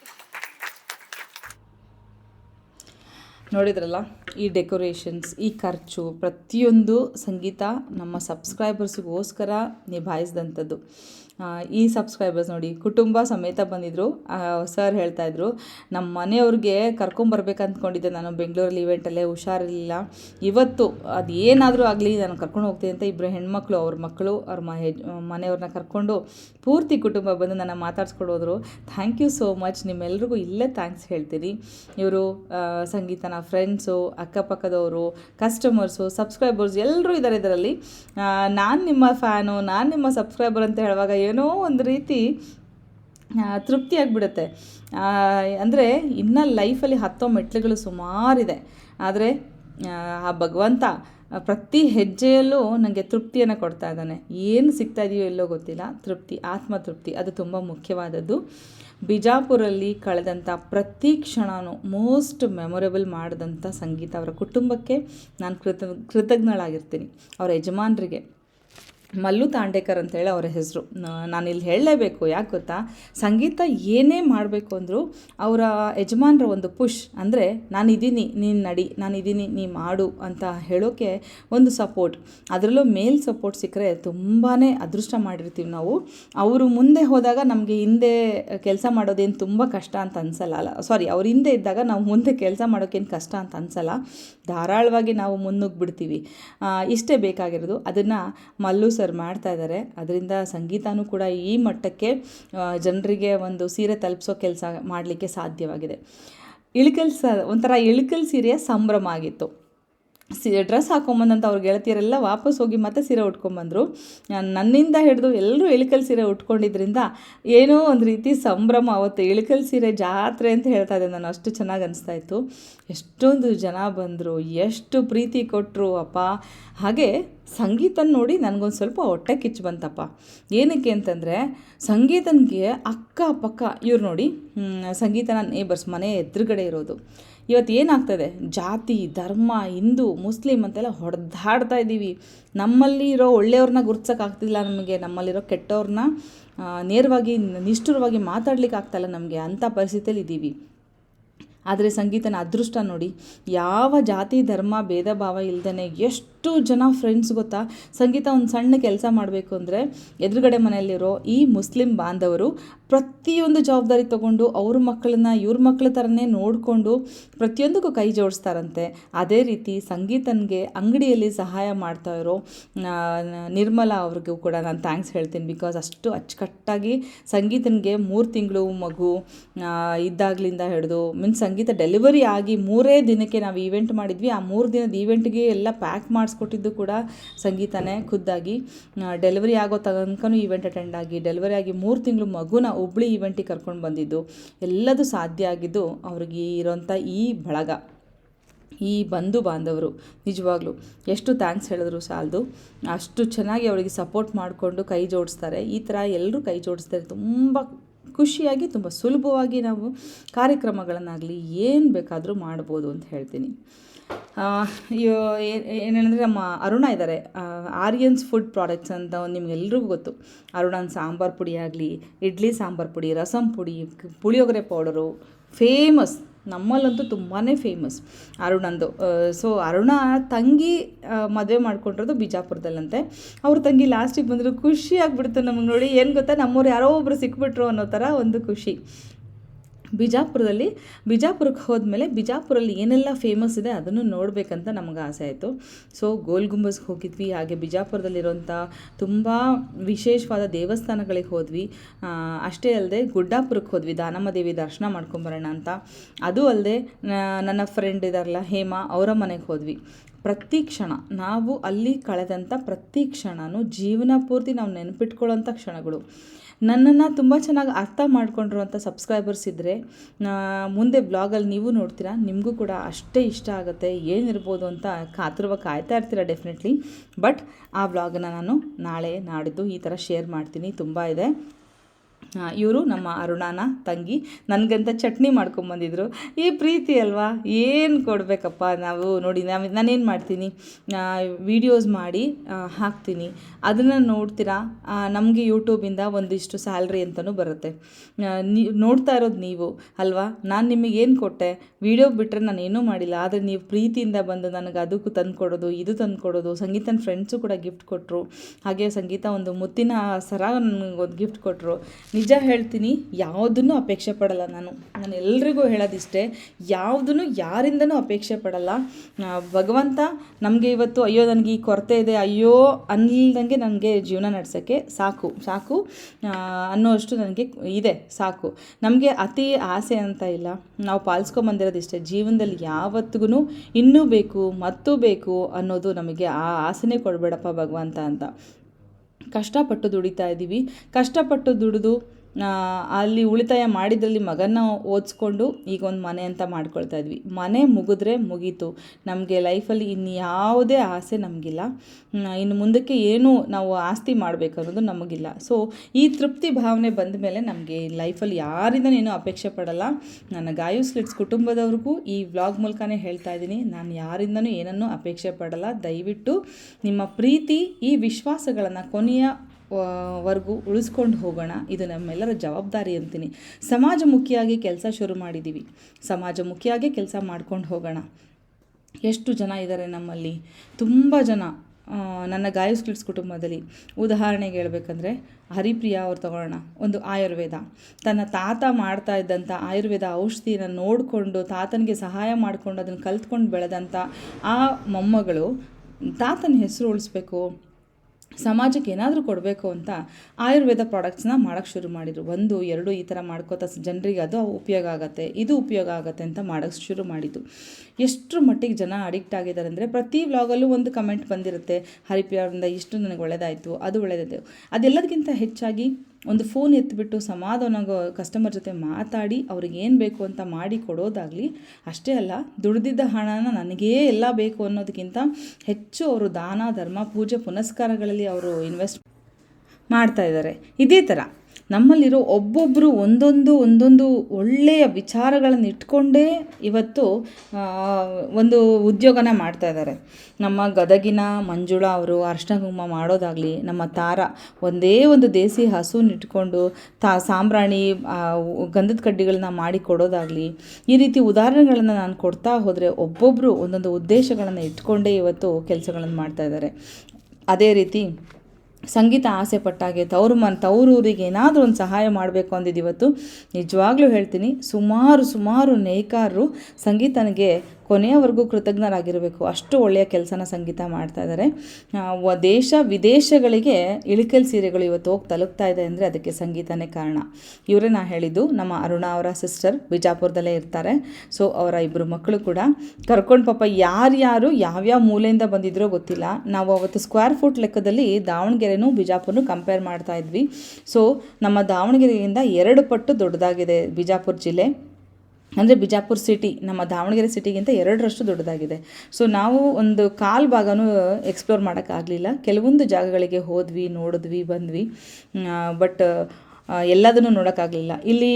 ನೋಡಿದ್ರಲ್ಲ ಈ ಡೆಕೋರೇಷನ್ಸ್ ಈ ಖರ್ಚು ಪ್ರತಿಯೊಂದು ಸಂಗೀತ ನಮ್ಮ ಸಬ್ಸ್ಕ್ರೈಬರ್ಸಿಗೋಸ್ಕರ ನಿಭಾಯಿಸಿದಂಥದ್ದು. ಈ ಸಬ್ಸ್ಕ್ರೈಬರ್ಸ್ ನೋಡಿ, ಕುಟುಂಬ ಸಮೇತ ಬಂದಿದ್ದರು ಸರ್ ಹೇಳ್ತಾಯಿದ್ರು ನಮ್ಮ ಮನೆಯವ್ರಿಗೆ ಕರ್ಕೊಂಬರ್ಬೇಕು ಅಂದ್ಕೊಂಡಿದ್ದೆ ನಾನು ಬೆಂಗಳೂರಲ್ಲಿ ಇವೆಂಟಲ್ಲೇ ಹುಷಾರಿರಲಿಲ್ಲ. ಇವತ್ತು ಅದು ಏನಾದರೂ ಆಗಲಿ, ನಾನು ಕರ್ಕೊಂಡು ಹೋಗ್ತೀನಿ ಅಂತ ಇಬ್ಬರು ಹೆಣ್ಮಕ್ಳು, ಅವ್ರ ಮಕ್ಕಳು ಅವ್ರ ಮನೆಯವ್ರನ್ನ ಕರ್ಕೊಂಡು ಪೂರ್ತಿ ಕುಟುಂಬ ಬಂದು ನನ್ನ ಮಾತಾಡ್ಸ್ಕೊಂಡು ಹೋದರು. ಥ್ಯಾಂಕ್ ಯು ಸೋ ಮಚ್ ನಿಮ್ಮೆಲ್ರಿಗೂ ಇಲ್ಲೇ ಥ್ಯಾಂಕ್ಸ್ ಹೇಳ್ತೀನಿ. ಇವರು ಸಂಗೀತನ ಫ್ರೆಂಡ್ಸು ಅಕ್ಕಪಕ್ಕದವರು ಕಸ್ಟಮರ್ಸು ಸಬ್ಸ್ಕ್ರೈಬರ್ಸ್ ಎಲ್ಲರೂ ಇದ್ದಾರೆ ಇದರಲ್ಲಿ. ನಾನು ನಿಮ್ಮ ಫ್ಯಾನು ನಾನು ನಿಮ್ಮ ಸಬ್ಸ್ಕ್ರೈಬರ್ ಅಂತ ಹೇಳುವಾಗ ಏನೋ ಒಂದು ರೀತಿ ತೃಪ್ತಿ ಆಗಿಬಿಡುತ್ತೆ. ಅಂದರೆ ಇನ್ನು ಲೈಫಲ್ಲಿ ಹತ್ತೋ ಮೆಟ್ಲುಗಳು ಸುಮಾರಿದೆ. ಆದರೆ, ಆ ಭಗವಂತ ಪ್ರತಿ ಹೆಜ್ಜೆಯಲ್ಲೂ ನನಗೆ ತೃಪ್ತಿಯನ್ನು ಕೊಡ್ತಾ ಇದ್ದಾನೆ. ಏನು ಸಿಗ್ತಾ ಇದೆಯೋ ಎಲ್ಲೋ ಗೊತ್ತಿಲ್ಲ. ತೃಪ್ತಿ, ಆತ್ಮತೃಪ್ತಿ, ಅದು ತುಂಬ ಮುಖ್ಯವಾದದ್ದು. ಬಿಜಾಪುರಲ್ಲಿ ಕಳೆದಂಥ ಪ್ರತಿ ಕ್ಷಣವೂ ಮೋಸ್ಟ್ ಮೆಮೊರೇಬಲ್ ಮಾಡಿದಂಥ ಸಂಗೀತ ಅವರ ಕುಟುಂಬಕ್ಕೆ ನಾನು ಕೃತ, ಕೃತಜ್ಞಳಾಗಿರ್ತೀನಿ. ಅವರ ಯಜಮಾನರಿಗೆ. ಮಲ್ಲು ತಾಂಡೇಕರ್ ಅಂತೇಳಿ ಅವರ ಹೆಸರು. ನಾನು ಇಲ್ಲಿ ಹೇಳಲೇಬೇಕು, ಯಾಕೆ ಗೊತ್ತಾ? ಸಂಗೀತ ಏನೇ ಮಾಡಬೇಕು ಅಂದರೂ ಅವರ ಯಜಮಾನರ ಒಂದು ಪುಷ್ ಅಂದರೆ, ನಾನಿದ್ದೀನಿ, ನೀನು ನಡಿ, ನಾನಿದ್ದೀನಿ, ನೀ ಮಾಡು ಅಂತ ಹೇಳೋಕ್ಕೆ ಒಂದು ಸಪೋರ್ಟ್. ಅದರಲ್ಲೂ ಮೇಲ್ ಸಪೋರ್ಟ್ ಸಿಕ್ಕರೆ ತುಂಬಾ ಅದೃಷ್ಟ ಮಾಡಿರ್ತೀವಿ ನಾವು. ಅವರು ಮುಂದೆ ಹೋದಾಗ ನಮಗೆ ಹಿಂದೆ ಕೆಲಸ ಮಾಡೋದೇನು ತುಂಬ ಕಷ್ಟ ಅಂತ ಅನ್ಸಲ್ಲ ಅಲ್ಲ. ಸಾರಿ ಅವ್ರ ಹಿಂದೆ ಇದ್ದಾಗ ನಾವು ಮುಂದೆ ಕೆಲಸ ಮಾಡೋಕ್ಕೇನು ಕಷ್ಟ ಅಂತ ಅನ್ಸಲ್ಲ. ಧಾರಾಳವಾಗಿ ನಾವು ಮುನ್ನುಗ್ಗಿಬಿಡ್ತೀವಿ. ಇಷ್ಟೇ ಬೇಕಾಗಿರೋದು. ಅದನ್ನು ಮಲ್ಲು ಸರ್ ಮಾಡ್ತಾ ಇದ್ದಾರೆ ಅದರಿಂದ ಸಂಗೀತನೂ ಕೂಡ ಈ ಮಟ್ಟಕ್ಕೆ ಜನರಿಗೆ ಒಂದು ಸೀರೆ ತಲುಪಿಸೋ ಕೆಲಸ ಮಾಡಲಿಕ್ಕೆ ಸಾಧ್ಯವಾಗಿದೆ. ಇಳಿಕಲ್ ಸ, ಒಂಥರ ಇಳಿಕಲ್ ಸೀರೆಯ ಸಂಭ್ರಮ ಆಗಿತ್ತು. ಸಿ, ಡ್ರೆಸ್ ಹಾಕೊಂಬಂದಂಥ ಅವ್ರ ಗೆಳತಿಯರೆಲ್ಲ ವಾಪಸ್ ಹೋಗಿ ಮತ್ತೆ ಸೀರೆ ಉಟ್ಕೊಂಬಂದರು ನನ್ನಿಂದ ಹಿಡಿದು ಎಲ್ಲರೂ ಇಳಿಕಲ್ ಸೀರೆ ಉಟ್ಕೊಂಡಿದ್ದರಿಂದ ಏನೋ ಒಂದು ರೀತಿ ಸಂಭ್ರಮ ಅವತ್ತು ಇಳಕಲ್ ಸೀರೆ ಜಾತ್ರೆ ಅಂತ ಹೇಳ್ತಾ ಇದ್ದೆ ನಾನು. ಅಷ್ಟು ಚೆನ್ನಾಗಿ ಅನಿಸ್ತಾ ಇತ್ತು. ಎಷ್ಟೊಂದು ಜನ ಬಂದರು, ಎಷ್ಟು ಪ್ರೀತಿ ಕೊಟ್ಟರು ಅಪ್ಪ. ಹಾಗೆ ಸಂಗೀತನ ನೋಡಿ ನನಗೊಂದು ಸ್ವಲ್ಪ ಹೊಟ್ಟೆ ಕಿಚ್ಚು ಬಂತಪ್ಪ. ಏನಕ್ಕೆ ಅಂತಂದರೆ, ಸಂಗೀತನಿಗೆ ಅಕ್ಕಪಕ್ಕ ಇವ್ರು ನೋಡಿ ಸಂಗೀತನ ನೇಬರ್ಸ್ ಮನೆ ಎದುರುಗಡೆ ಇರೋದು. ಇವತ್ತು ಏನಾಗ್ತದೆ? ಜಾತಿ, ಧರ್ಮ, ಹಿಂದೂ, ಮುಸ್ಲಿಂ ಅಂತೆಲ್ಲ ಹೊಡೆದಾಡ್ತಾ ಇದ್ದೀವಿ. ನಮ್ಮಲ್ಲಿ ಇರೋ ಒಳ್ಳೆಯವ್ರನ್ನ ಗುರ್ತಿಸೋಕ್ಕಾಗ್ತಿಲ್ಲ ನಮಗೆ. ನಮ್ಮಲ್ಲಿರೋ ಕೆಟ್ಟವ್ರನ್ನ ನೇರವಾಗಿ, ನಿಷ್ಠುರವಾಗಿ ಮಾತಾಡ್ಲಿಕ್ಕೆ ಆಗ್ತಾಯಿಲ್ಲ ನಮಗೆ. ಅಂಥ ಪರಿಸ್ಥಿತಿಯಲ್ಲಿ ಇದ್ದೀವಿ. ಆದರೆ ಸಂಗೀತನ ಅದೃಷ್ಟ ನೋಡಿ, ಯಾವ ಜಾತಿ, ಧರ್ಮ, ಭೇದ ಭಾವ ಇಲ್ದೇ ಎಷ್ಟು ಜನ ಫ್ರೆಂಡ್ಸ್ ಗೊತ್ತಾ? ಸಂಗೀತ ಒಂದು ಸಣ್ಣ ಕೆಲಸ ಮಾಡಬೇಕು ಅಂದರೆ ಎದುರುಗಡೆ ಮನೆಯಲ್ಲಿರೋ ಈ ಮುಸ್ಲಿಂ ಬಾಂಧವರು ಪ್ರತಿಯೊಂದು ಜವಾಬ್ದಾರಿ ತಗೊಂಡು ಅವ್ರ ಮಕ್ಕಳನ್ನ, ಇವ್ರ ಮಕ್ಕಳ ಥರನೇ ನೋಡಿಕೊಂಡು ಪ್ರತಿಯೊಂದಕ್ಕೂ ಕೈ ಜೋಡಿಸ್ತಾರಂತೆ. ಅದೇ ರೀತಿ ಸಂಗೀತನಿಗೆ ಅಂಗಡಿಯಲ್ಲಿ ಸಹಾಯ ಮಾಡ್ತಾ ಇರೋ ನಿರ್ಮಲಾ ಅವ್ರಿಗೂ ಕೂಡ ನಾನು ಥ್ಯಾಂಕ್ಸ್ ಹೇಳ್ತೀನಿ ಬಿಕಾಸ್ ಅಷ್ಟು ಅಚ್ಚುಕಟ್ಟಾಗಿ ಸಂಗೀತನಿಗೆ ಮೂರು ತಿಂಗಳು ಮಗು ಇದ್ದಾಗಲಿಂದ ಹಿಡಿದು ಮೀನ್ಸ್ ಸಂಗೀತ ಡೆಲಿವರಿ ಆಗಿ ಮೂರೇ ದಿನಕ್ಕೆ ನಾವು ಈವೆಂಟ್ ಮಾಡಿದ್ವಿ. ಆ ಮೂರು ದಿನದ ಈವೆಂಟ್ಗೆ ಎಲ್ಲ ಪ್ಯಾಕ್ ಮಾಡಿಸ್ಕೊಟ್ಟಿದ್ದು ಕೂಡ ಸಂಗೀತನೇ ಖುದ್ದಾಗಿ. ಡೆಲಿವರಿ ಆಗೋ ತನಕನೂ ಈವೆಂಟ್ ಅಟೆಂಡ್ ಆಗಿ ಡೆಲಿವರಿ ಆಗಿ ಮೂರು ತಿಂಗಳು ಮಗುನ ಹುಬ್ಳಿ ಈವೆಂಟಿಗೆ ಕರ್ಕೊಂಡು ಬಂದಿದ್ದು. ಎಲ್ಲದೂ ಸಾಧ್ಯ ಆಗಿದ್ದು ಅವ್ರಿಗೆ ಇರೋಂಥ ಈ ಬಳಗ, ಈ ಬಂಧು ಬಾಂಧವರು, ನಿಜವಾಗ್ಲೂ ಎಷ್ಟು ಥ್ಯಾಂಕ್ಸ್ ಹೇಳಿದ್ರು ಸಾಲದು. ಅಷ್ಟು ಚೆನ್ನಾಗಿ ಅವರಿಗೆ ಸಪೋರ್ಟ್ ಮಾಡಿಕೊಂಡು ಕೈ ಜೋಡಿಸ್ತಾರೆ. ಈ ಥರ ಎಲ್ಲರೂ ಕೈ ಜೋಡಿಸ್ತಾರೆ. ತುಂಬ ಖುಷಿಯಾಗಿ, ತುಂಬ ಸುಲಭವಾಗಿ ನಾವು ಕಾರ್ಯಕ್ರಮಗಳನ್ನಾಗಲಿ ಏನು ಬೇಕಾದರೂ ಮಾಡ್ಬೋದು ಅಂತ ಹೇಳ್ತೀನಿ. ಏನೇನಂದರೆ ನಮ್ಮ ಅರುಣ ಇದ್ದಾರೆ ಆರ್ಯನ್ಸ್ ಫುಡ್ ಪ್ರಾಡಕ್ಟ್ಸ್ ಅಂತ ನಿಮ್ಗೆಲ್ರಿಗೂ ಗೊತ್ತು. ಅರುಣನ್ ಸಾಂಬಾರು ಪುಡಿ ಆಗಲಿ, ಇಡ್ಲಿ ಸಾಂಬಾರು ಪುಡಿ, ರಸಂ ಪುಡಿ, ಪುಳಿಯೋಗರೆ ಪೌಡರು ಫೇಮಸ್ ನಮ್ಮಲ್ಲಂತೂ ತುಂಬಾ ಫೇಮಸ್ ಅರುಣಂದು. ಸೊ ಅರುಣ ತಂಗಿ ಮದುವೆ ಮಾಡ್ಕೊಂಡಿರೋದು ಬಿಜಾಪುರದಲ್ಲಂತೆ. ಅವ್ರ ತಂಗಿ ಲಾಸ್ಟಿಗೆ ಬಂದರು ಖುಷಿ ಆಗ್ಬಿಡ್ತು ನಮಗೆ ನೋಡಿ. ಏನು ಗೊತ್ತಾ? ನಮ್ಮವ್ರು ಯಾರೋ ಒಬ್ಬರು ಸಿಕ್ಬಿಟ್ರು ಅನ್ನೋ ಥರ ಒಂದು ಖುಷಿ. ಬಿಜಾಪುರದಲ್ಲಿ, ಬಿಜಾಪುರಕ್ಕೆ ಹೋದ್ಮೇಲೆ ಬಿಜಾಪುರಲ್ಲಿ ಏನೆಲ್ಲ ಫೇಮಸ್ ಇದೆ ಅದನ್ನು ನೋಡಬೇಕಂತ ನಮಗೆ ಆಸೆ ಆಯಿತು. ಸೊ ಗೋಲ್ ಗುಂಬಸ್ಗೆ ಹೋಗಿದ್ವಿ, ಹಾಗೆ ಬಿಜಾಪುರದಲ್ಲಿರುವಂಥ ತುಂಬ ವಿಶೇಷವಾದ ದೇವಸ್ಥಾನಗಳಿಗೆ ಹೋದ್ವಿ. ಅಷ್ಟೇ ಅಲ್ಲದೆ ಗುಡ್ಡಾಪುರಕ್ಕೆ ಹೋದ್ವಿ, ದಾನಮ್ಮ ದೇವಿ ದರ್ಶನ ಮಾಡ್ಕೊಂಬರೋಣ ಅಂತ. ಅದು ಅಲ್ಲದೆ ನನ್ನ ಫ್ರೆಂಡ್ ಇದಾರಲ್ಲ, ಹೇಮಾ, ಅವರ ಮನೆಗೆ ಹೋದ್ವಿ. ಪ್ರತಿ ಕ್ಷಣ, ನಾವು ಅಲ್ಲಿ ಕಳೆದಂಥ ಪ್ರತಿ ಕ್ಷಣನೂ ಜೀವನ ಪೂರ್ತಿ ನಾವು ನೆನಪಿಟ್ಕೊಳ್ಳೋಂಥ ಕ್ಷಣಗಳು. ನನ್ನನ್ನು ತುಂಬ ಚೆನ್ನಾಗಿ ಅರ್ಥ ಮಾಡ್ಕೊಂಡಿರುವಂಥ ಸಬ್ಸ್ಕ್ರೈಬರ್ಸ್ ಇದ್ದರೆ ಮುಂದೆ ಬ್ಲಾಗಲ್ಲಿ ನೀವು ನೋಡ್ತೀರಾ, ನಿಮಗೂ ಕೂಡ ಅಷ್ಟೇ ಇಷ್ಟ ಆಗುತ್ತೆ, ಏನಿರ್ಬೋದು ಅಂತ ಕಾತುರವಾಗಿ ಕಾಯ್ತಾ ಇರ್ತೀರ ಡೆಫಿನೆಟ್ಲಿ ಬಟ್ ಆ ಬ್ಲಾಗನ್ನು ನಾನು ನಾಳೆ ನಾಡಿದ್ದು ಈ ಥರ ಶೇರ್ ಮಾಡ್ತೀನಿ, ತುಂಬ ಇದೆ. ಇವರು ನಮ್ಮ ಅರುಣಾನ ತಂಗಿ. ನನಗಂತ ಚಟ್ನಿ ಮಾಡ್ಕೊಂಬಂದಿದ್ರು ಈ ಪ್ರೀತಿ ಅಲ್ವಾ? ಏನು ಕೊಡಬೇಕಪ್ಪ ನಾವು ನೋಡಿ, ನಾವು ನಾನೇನು ಮಾಡ್ತೀನಿ? ವೀಡಿಯೋಸ್ ಮಾಡಿ ಹಾಕ್ತೀನಿ. ಅದನ್ನು ನೋಡ್ತೀರಾ? ನಮಗೆ ಯೂಟ್ಯೂಬಿಂದ ಒಂದಿಷ್ಟು ಸ್ಯಾಲ್ರಿ ಅಂತಲೂ ಬರುತ್ತೆ. ನೋಡ್ತಾ ಇರೋದು ನೀವು, ಅಲ್ವಾ? ನಾನು ನಿಮಗೆ ಏನು ಕೊಟ್ಟೆ? ವಿಡಿಯೋ ಬಿಟ್ಟರೆ ನಾನು ಏನೂ ಮಾಡಿಲ್ಲ. ಆದರೆ ನೀವು ಪ್ರೀತಿಯಿಂದ ಬಂದು ನನಗೆ ಅದಕ್ಕೂ ತಂದು ಕೊಡೋದು, ಇದು ತಂದು ಕೊಡೋದು, ಸಂಗೀತನ ಫ್ರೆಂಡ್ಸು ಕೂಡ ಗಿಫ್ಟ್ ಕೊಟ್ಟರು ಹಾಗೆ ಸಂಗೀತ ಒಂದು ಮುತ್ತಿನ ಸರ ನನಗೊಂದು ಗಿಫ್ಟ್ ಕೊಟ್ಟರು ನಿಜ ಹೇಳ್ತೀನಿ, ಯಾವುದನ್ನು ಅಪೇಕ್ಷೆ ಪಡಲ್ಲ ನಾನು. ನಾನು ಎಲ್ರಿಗೂ ಹೇಳೋದಿಷ್ಟೇ, ಯಾವುದನ್ನು ಯಾರಿಂದನೂ ಅಪೇಕ್ಷೆ ಪಡಲ್ಲ. ಭಗವಂತ ನಮಗೆ ಇವತ್ತು, ಅಯ್ಯೋ, ನನಗೆ ಈ ಕೊರತೆ ಇದೆ, ಅಯ್ಯೋ, ಅನ್ನಿಲ್ದಂಗೆ ನನಗೆ ಜೀವನ ನಡೆಸೋಕ್ಕೆ ಸಾಕು ಸಾಕು. ಅನ್ನೋಷ್ಟು ನನಗೆ ಇದೆ, ಸಾಕು. ನಮಗೆ ಅತಿ ಆಸೆ ಅಂತ ಇಲ್ಲ. ನಾವು ಪಾಲಿಸ್ಕೊಂಬಂದಿರೋದಿಷ್ಟೇ, ಜೀವನದಲ್ಲಿ ಯಾವತ್ತಿಗೂ ಇನ್ನೂ ಬೇಕು, ಮತ್ತೂ ಬೇಕು ಅನ್ನೋದು ನಮಗೆ ಆ ಆಸೆನೇ ಕೊಡಬೇಡಪ್ಪ ಭಗವಂತ ಅಂತ. ಕಷ್ಟಪಟ್ಟು ದುಡಿತಾ ಇದ್ದೀವಿ. ಕಷ್ಟಪಟ್ಟು ದುಡಿದು ಅಲ್ಲಿ ಉಳಿತಾಯ ಮಾಡಿದ್ರಲ್ಲಿ ಮಗನ ಓದಿಸ್ಕೊಂಡು ಈಗ ಒಂದು ಮನೆ ಅಂತ ಮಾಡ್ಕೊಳ್ತಾ ಇದ್ವಿ. ಮನೆ ಮುಗಿದ್ರೆ ಮುಗೀತು. ನಮಗೆ ಲೈಫಲ್ಲಿ ಇನ್ಯಾವುದೇ ಆಸೆ ನಮಗಿಲ್ಲ. ಇನ್ನು ಮುಂದಕ್ಕೆ ಏನು ನಾವು ಆಸ್ತಿ ಮಾಡಬೇಕು ಅನ್ನೋದು ನಮಗಿಲ್ಲ. ಸೊ ಈ ತೃಪ್ತಿ ಭಾವನೆ ಬಂದ ಮೇಲೆ ನಮಗೆ ಲೈಫಲ್ಲಿ ಯಾರಿಂದ ನೀನು ಅಪೇಕ್ಷೆ ಪಡಲ್ಲ. ನನ್ನ ಗಾಯು ಸ್ಲಿಟ್ಸ್ ಕುಟುಂಬದವ್ರಿಗೂ ಈ ವ್ಲಾಗ್ ಮೂಲಕನೇ ಹೇಳ್ತಾ ಇದ್ದೀನಿ. ನಾನು ಯಾರಿಂದನೂ ಏನನ್ನೂ ಅಪೇಕ್ಷೆ ಪಡಲ್ಲ. ದಯವಿಟ್ಟು ನಿಮ್ಮ ಪ್ರೀತಿ, ಈ ವಿಶ್ವಾಸಗಳನ್ನು ಕೊನೆಯ ವರ್ಗೂ ಉಳಿಸ್ಕೊಂಡು ಹೋಗೋಣ. ಇದು ನಮ್ಮೆಲ್ಲರ ಜವಾಬ್ದಾರಿ ಅಂತೀನಿ. ಸಮಾಜಮುಖಿಯಾಗಿ ಕೆಲಸ ಶುರು ಮಾಡಿದ್ದೀವಿ ಸಮಾಜಮುಖಿಯಾಗಿ ಕೆಲಸ ಮಾಡ್ಕೊಂಡು ಹೋಗೋಣ. ಎಷ್ಟು ಜನ ಇದ್ದಾರೆ ನಮ್ಮಲ್ಲಿ? ತುಂಬ ಜನ. ನನ್ನ ಗಾಯಸ್ ಸ್ಕಿಲ್ಸ್ ಕುಟುಂಬದಲ್ಲಿ. ಉದಾಹರಣೆಗೆ ಹೇಳ್ಬೇಕಂದ್ರೆ, ಹರಿಪ್ರಿಯಾ ಅವ್ರು ತಗೊಳ್ಳೋಣ. ಒಂದು ಆಯುರ್ವೇದ. ತನ್ನ ತಾತ ಮಾಡ್ತಾ ಇದ್ದಂಥ ಆಯುರ್ವೇದ ಔಷಧಿನ ನೋಡಿಕೊಂಡು, ತಾತನಿಗೆ ಸಹಾಯ ಮಾಡಿಕೊಂಡು, ಅದನ್ನು ಕಲ್ತ್ಕೊಂಡು ಬೆಳೆದಂಥ ಆ ಮೊಮ್ಮಗಳು ತಾತನ ಹೆಸರು ಉಳಿಸ್ಬೇಕು. ಸಮಾಜಕ್ಕೆ ಏನಾದರೂ ಕೊಡಬೇಕು ಅಂತ ಆಯುರ್ವೇದ ಪ್ರಾಡಕ್ಟ್ಸ್ನ ಮಾಡೋಕ್ಕೆ ಶುರು ಮಾಡಿದರು. ಒಂದು, ಎರಡು ಈ ಥರ ಮಾಡ್ಕೋತ ಜನರಿಗೆ ಅದು ಉಪಯೋಗ ಆಗುತ್ತೆ, ಇದು ಉಪಯೋಗ ಆಗುತ್ತೆ ಅಂತ ಮಾಡೋಕ್ಕೆ ಶುರು ಮಾಡಿದ್ದು. ಎಷ್ಟು ಮಟ್ಟಿಗೆ ಜನ ಅಡಿಕ್ಟ್ ಆಗಿದ್ದಾರೆ ಅಂದರೆ ಪ್ರತಿ ವ್ಲಾಗಲ್ಲೂ ಒಂದು ಕಮೆಂಟ್ ಬಂದಿರುತ್ತೆ ಹರಿಪಿಯವರಿಂದ ಇಷ್ಟು ನನಗೆ ಒಳ್ಳೆಯದಾಯಿತು ಅದು ಒಳ್ಳೆಯದಾಯಿತು ಅದೆಲ್ಲದಕ್ಕಿಂತ ಹೆಚ್ಚಾಗಿ ಒಂದು ಫೋನ್ ಎತ್ತಿಬಿಟ್ಟು ಸಮಾಧಾನ ಕಸ್ಟಮರ್ ಜೊತೆ ಮಾತಾಡಿ ಅವ್ರಿಗೆ ಏನು ಬೇಕು ಅಂತ ಮಾಡಿ ಕೊಡೋದಾಗಲಿ ಅಷ್ಟೇ ಅಲ್ಲ, ದುಡಿದಿದ್ದ ಹಣನ ನನಗೇ ಎಲ್ಲ ಬೇಕು ಅನ್ನೋದಕ್ಕಿಂತ ಹೆಚ್ಚು ಅವರು ದಾನ, ಧರ್ಮ, ಪೂಜೆ, ಪುನಸ್ಕಾರಗಳಲ್ಲಿ ಅವರು ಇನ್ವೆಸ್ಟ್ ಮಾಡ್ತಾ ಇದ್ದಾರೆ. ಇದೇ ಥರ ನಮ್ಮಲ್ಲಿರೋ ಒಬ್ಬೊಬ್ಬರು ಒಂದೊಂದು ಒಂದೊಂದು ಒಳ್ಳೆಯ ವಿಚಾರಗಳನ್ನು ಇಟ್ಕೊಂಡೇ ಇವತ್ತು ಒಂದು ಉದ್ಯೋಗನ ಮಾಡ್ತಾ ಇದ್ದಾರೆ ನಮ್ಮ ಗದಗಿನ ಮಂಜುಳ ಅವರು ಅರ್ಶನ ಕುಂಕುಮ ಮಾಡೋದಾಗಲಿ, ನಮ್ಮ ತಾರ ಒಂದೇ ಒಂದು ದೇಸಿ ಹಸುವನ್ನ ಇಟ್ಕೊಂಡು ತಾ, ಸಾಂಬ್ರಾಣಿ ಗಂಧದ ಕಡ್ಡಿಗಳನ್ನ ಮಾಡಿ ಕೊಡೋದಾಗಲಿ, ಈ ರೀತಿ ಉದಾಹರಣೆಗಳನ್ನು ನಾನು ಕೊಡ್ತಾ ಹೋದರೆ ಒಬ್ಬೊಬ್ಬರು ಒಂದೊಂದು ಉದ್ದೇಶಗಳನ್ನು ಇಟ್ಕೊಂಡೇ ಇವತ್ತು ಕೆಲಸಗಳನ್ನು ಮಾಡ್ತಾ ಇದ್ದಾರೆ ಅದೇ ರೀತಿ ಸಂಗೀತ ಆಸೆ ಪಟ್ಟಾಗೆ ತವರು ಮನ್, ತವರೂರಿಗೆ ಏನಾದರೂ ಒಂದು ಸಹಾಯ ಮಾಡಬೇಕು ಅಂದಿದ್ದು ಇವತ್ತು. ನಿಜವಾಗ್ಲೂ ಹೇಳ್ತೀನಿ, ಸುಮಾರು ಸುಮಾರು ನೇಕಾರರು ಸಂಗೀತನಿಗೆ ಕೊನೆಯವರೆಗೂ ಕೃತಜ್ಞರಾಗಿರಬೇಕು. ಅಷ್ಟು ಒಳ್ಳೆಯ ಕೆಲಸನ ಸಂಗೀತ ಮಾಡ್ತಾ ಇದ್ದಾರೆ ದೇಶ ವಿದೇಶಗಳಿಗೆ ಇಳಿಕಲ್ ಸೀರೆಗಳು ಇವತ್ತು ಹೋಗಿ ತಲುಪ್ತಾ ಇದೆ ಅಂದರೆ ಅದಕ್ಕೆ ಸಂಗೀತನೇ ಕಾರಣ. ಇವರೇ ನಾ ಹೇಳಿದ್ದು, ನಮ್ಮ ಅರುಣ ಅವರ ಸಿಸ್ಟರ್ ಬಿಜಾಪುರದಲ್ಲೇ ಇರ್ತಾರೆ. ಸೊ, ಅವರ ಇಬ್ಬರು ಮಕ್ಕಳು ಕೂಡ. ಕರ್ಕೊಂಡು ಪಾಪ ಯಾರ್ಯಾರು ಯಾವ್ಯಾವ ಮೂಲೆಯಿಂದ ಬಂದಿದ್ರೋ ಗೊತ್ತಿಲ್ಲ. ನಾವು ಅವತ್ತು ಸ್ಕ್ವೇರ್ ಫುಟ್ ಲೆಕ್ಕದಲ್ಲಿ ದಾವಣಗೆರೆನೂ ಬಿಜಾಪುರನೂ ಕಂಪೇರ್ ಮಾಡ್ತಾ ಇದ್ವಿ. ಸೊ, ನಮ್ಮ ದಾವಣಗೆರೆಯಿಂದ ಎರಡು ಪಟ್ಟು ದೊಡ್ಡದಾಗಿದೆ ಬಿಜಾಪುರ ಜಿಲ್ಲೆ. ಅಂದರೆ ಬಿಜಾಪುರ ಸಿಟಿ ನಮ್ಮ ದಾವಣಗೆರೆ ಸಿಟಿಗಿಂತ ಎರಡರಷ್ಟು ದೊಡ್ಡದಾಗಿದೆ. ಸೊ ನಾವು ಒಂದು ಕಾಲು ಭಾಗನೂ ಎಕ್ಸ್ಪ್ಲೋರ್ ಮಾಡೋಕ್ಕಾಗಲಿಲ್ಲ ಕೆಲವೊಂದು ಜಾಗಗಳಿಗೆ ಹೋದ್ವಿ, ನೋಡಿದ್ವಿ, ಬಂದ್ವಿ. ಬಟ್ ಎಲ್ಲದನ್ನು ನೋಡೋಕ್ಕಾಗಲಿಲ್ಲ ಇಲ್ಲಿ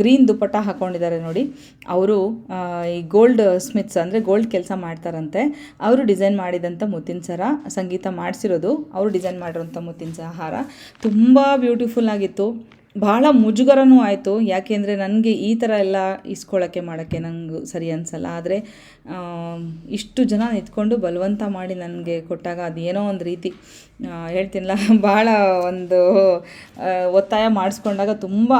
ಗ್ರೀನ್ ದುಪ್ಪಟ್ಟ ಹಾಕ್ಕೊಂಡಿದ್ದಾರೆ ನೋಡಿ. ಅವರು ಈ ಗೋಲ್ಡ್ ಸ್ಮಿತ್ಸ್ ಅಂದರೆ ಗೋಲ್ಡ್ ಕೆಲಸ ಮಾಡ್ತಾರಂತೆ. ಅವರು ಡಿಸೈನ್ ಮಾಡಿದಂಥ ಮುತ್ತಿನ ಸರ, ಸಂಗೀತ ಮಾಡಿಸಿರೋದು. ಅವರು ಡಿಸೈನ್ ಮಾಡಿರೋಂಥ ಮುತ್ತಿನ ಸರ ಹಾರ. ತುಂಬ ಬ್ಯೂಟಿಫುಲ್ ಆಗಿತ್ತು. ಭಾಳ ಮುಜುಗರನೂ ಆಯಿತು. ಯಾಕೆಂದರೆ ನನಗೆ ಈ ಥರ ಎಲ್ಲ ಇಸ್ಕೊಳ್ಳೋಕ್ಕೆ ಮಾಡೋಕ್ಕೆ ನಂಗೆ ಸರಿ ಅನಿಸಲ್ಲ. ಆದರೆ ಇಷ್ಟು ಜನ ನಿಂತ್ಕೊಂಡು ಬಲವಂತ ಮಾಡಿ ನನಗೆ ಕೊಟ್ಟಾಗ ಅದೇನೋ ಒಂದು ರೀತಿ ಹೇಳ್ತೀನಲ್ಲ ಭಾಳ ಒಂದು ಒತ್ತಾಯ ಮಾಡಿಸ್ಕೊಂಡಾಗ ತುಂಬ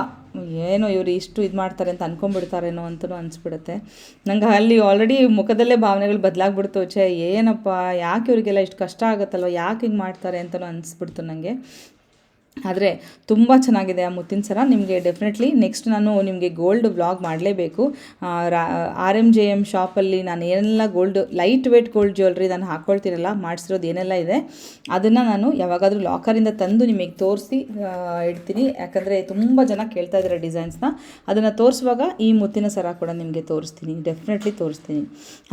ಏನೋ ಇವರು ಇಷ್ಟು ಇದು ಮಾಡ್ತಾರೆ ಅಂತ ಅಂದ್ಕೊಂಡ್ಬಿಡ್ತಾರೇನೋ ಅಂತಲೂ ಅನಿಸ್ಬಿಡುತ್ತೆ. ನಂಗೆ ಅಲ್ಲಿ ಆಲ್ರೆಡಿ ಮುಖದಲ್ಲೇ ಭಾವನೆಗಳು ಬದಲಾಗ್ಬಿಡ್ತು. ಛೇ, ಏನಪ್ಪ, ಯಾಕೆ ಇವರಿಗೆಲ್ಲ ಇಷ್ಟು ಕಷ್ಟ ಆಗುತ್ತಲ್ವ, ಯಾಕೆ ಹಿಂಗೆ ಮಾಡ್ತಾರೆ ಅಂತಲೂ ಅನಿಸ್ಬಿಡ್ತು ನನಗೆ ಆದರೆ ತುಂಬ ಚೆನ್ನಾಗಿದೆ ಆ ಮುತ್ತಿನ ಸರ. ನಿಮಗೆ ಡೆಫಿನೆಟ್ಲಿ ನೆಕ್ಸ್ಟ್ ನಾನು ನಿಮಗೆ ಗೋಲ್ಡ್ ವ್ಲಾಗ್ ಮಾಡಲೇಬೇಕು. ಆರ್ ಎಂ ಜೆ ಎಂ ಶಾಪಲ್ಲಿ ನಾನು ಏನೆಲ್ಲ gold light weight gold jewellery ನಾನು ಹಾಕ್ಕೊಳ್ತೀರಲ್ಲ ಮಾಡಿಸಿರೋದು ಏನೆಲ್ಲ ಇದೆ, ಅದನ್ನು ನಾನು ಯಾವಾಗಾದರೂ ಲಾಕರಿಂದ ತಂದು ನಿಮಗೆ ತೋರಿಸಿ ಇಡ್ತೀನಿ. ಯಾಕಂದರೆ ತುಂಬ ಜನ ಕೇಳ್ತಾ ಇದ್ದಾರೆ ಡಿಸೈನ್ಸ್ನ ಅದನ್ನು ತೋರಿಸುವಾಗ ಈ ಮುತ್ತಿನ ಸರ ಕೂಡ ನಿಮಗೆ ತೋರಿಸ್ತೀನಿ. ಡೆಫಿನೆಟ್ಲಿ ತೋರಿಸ್ತೀನಿ.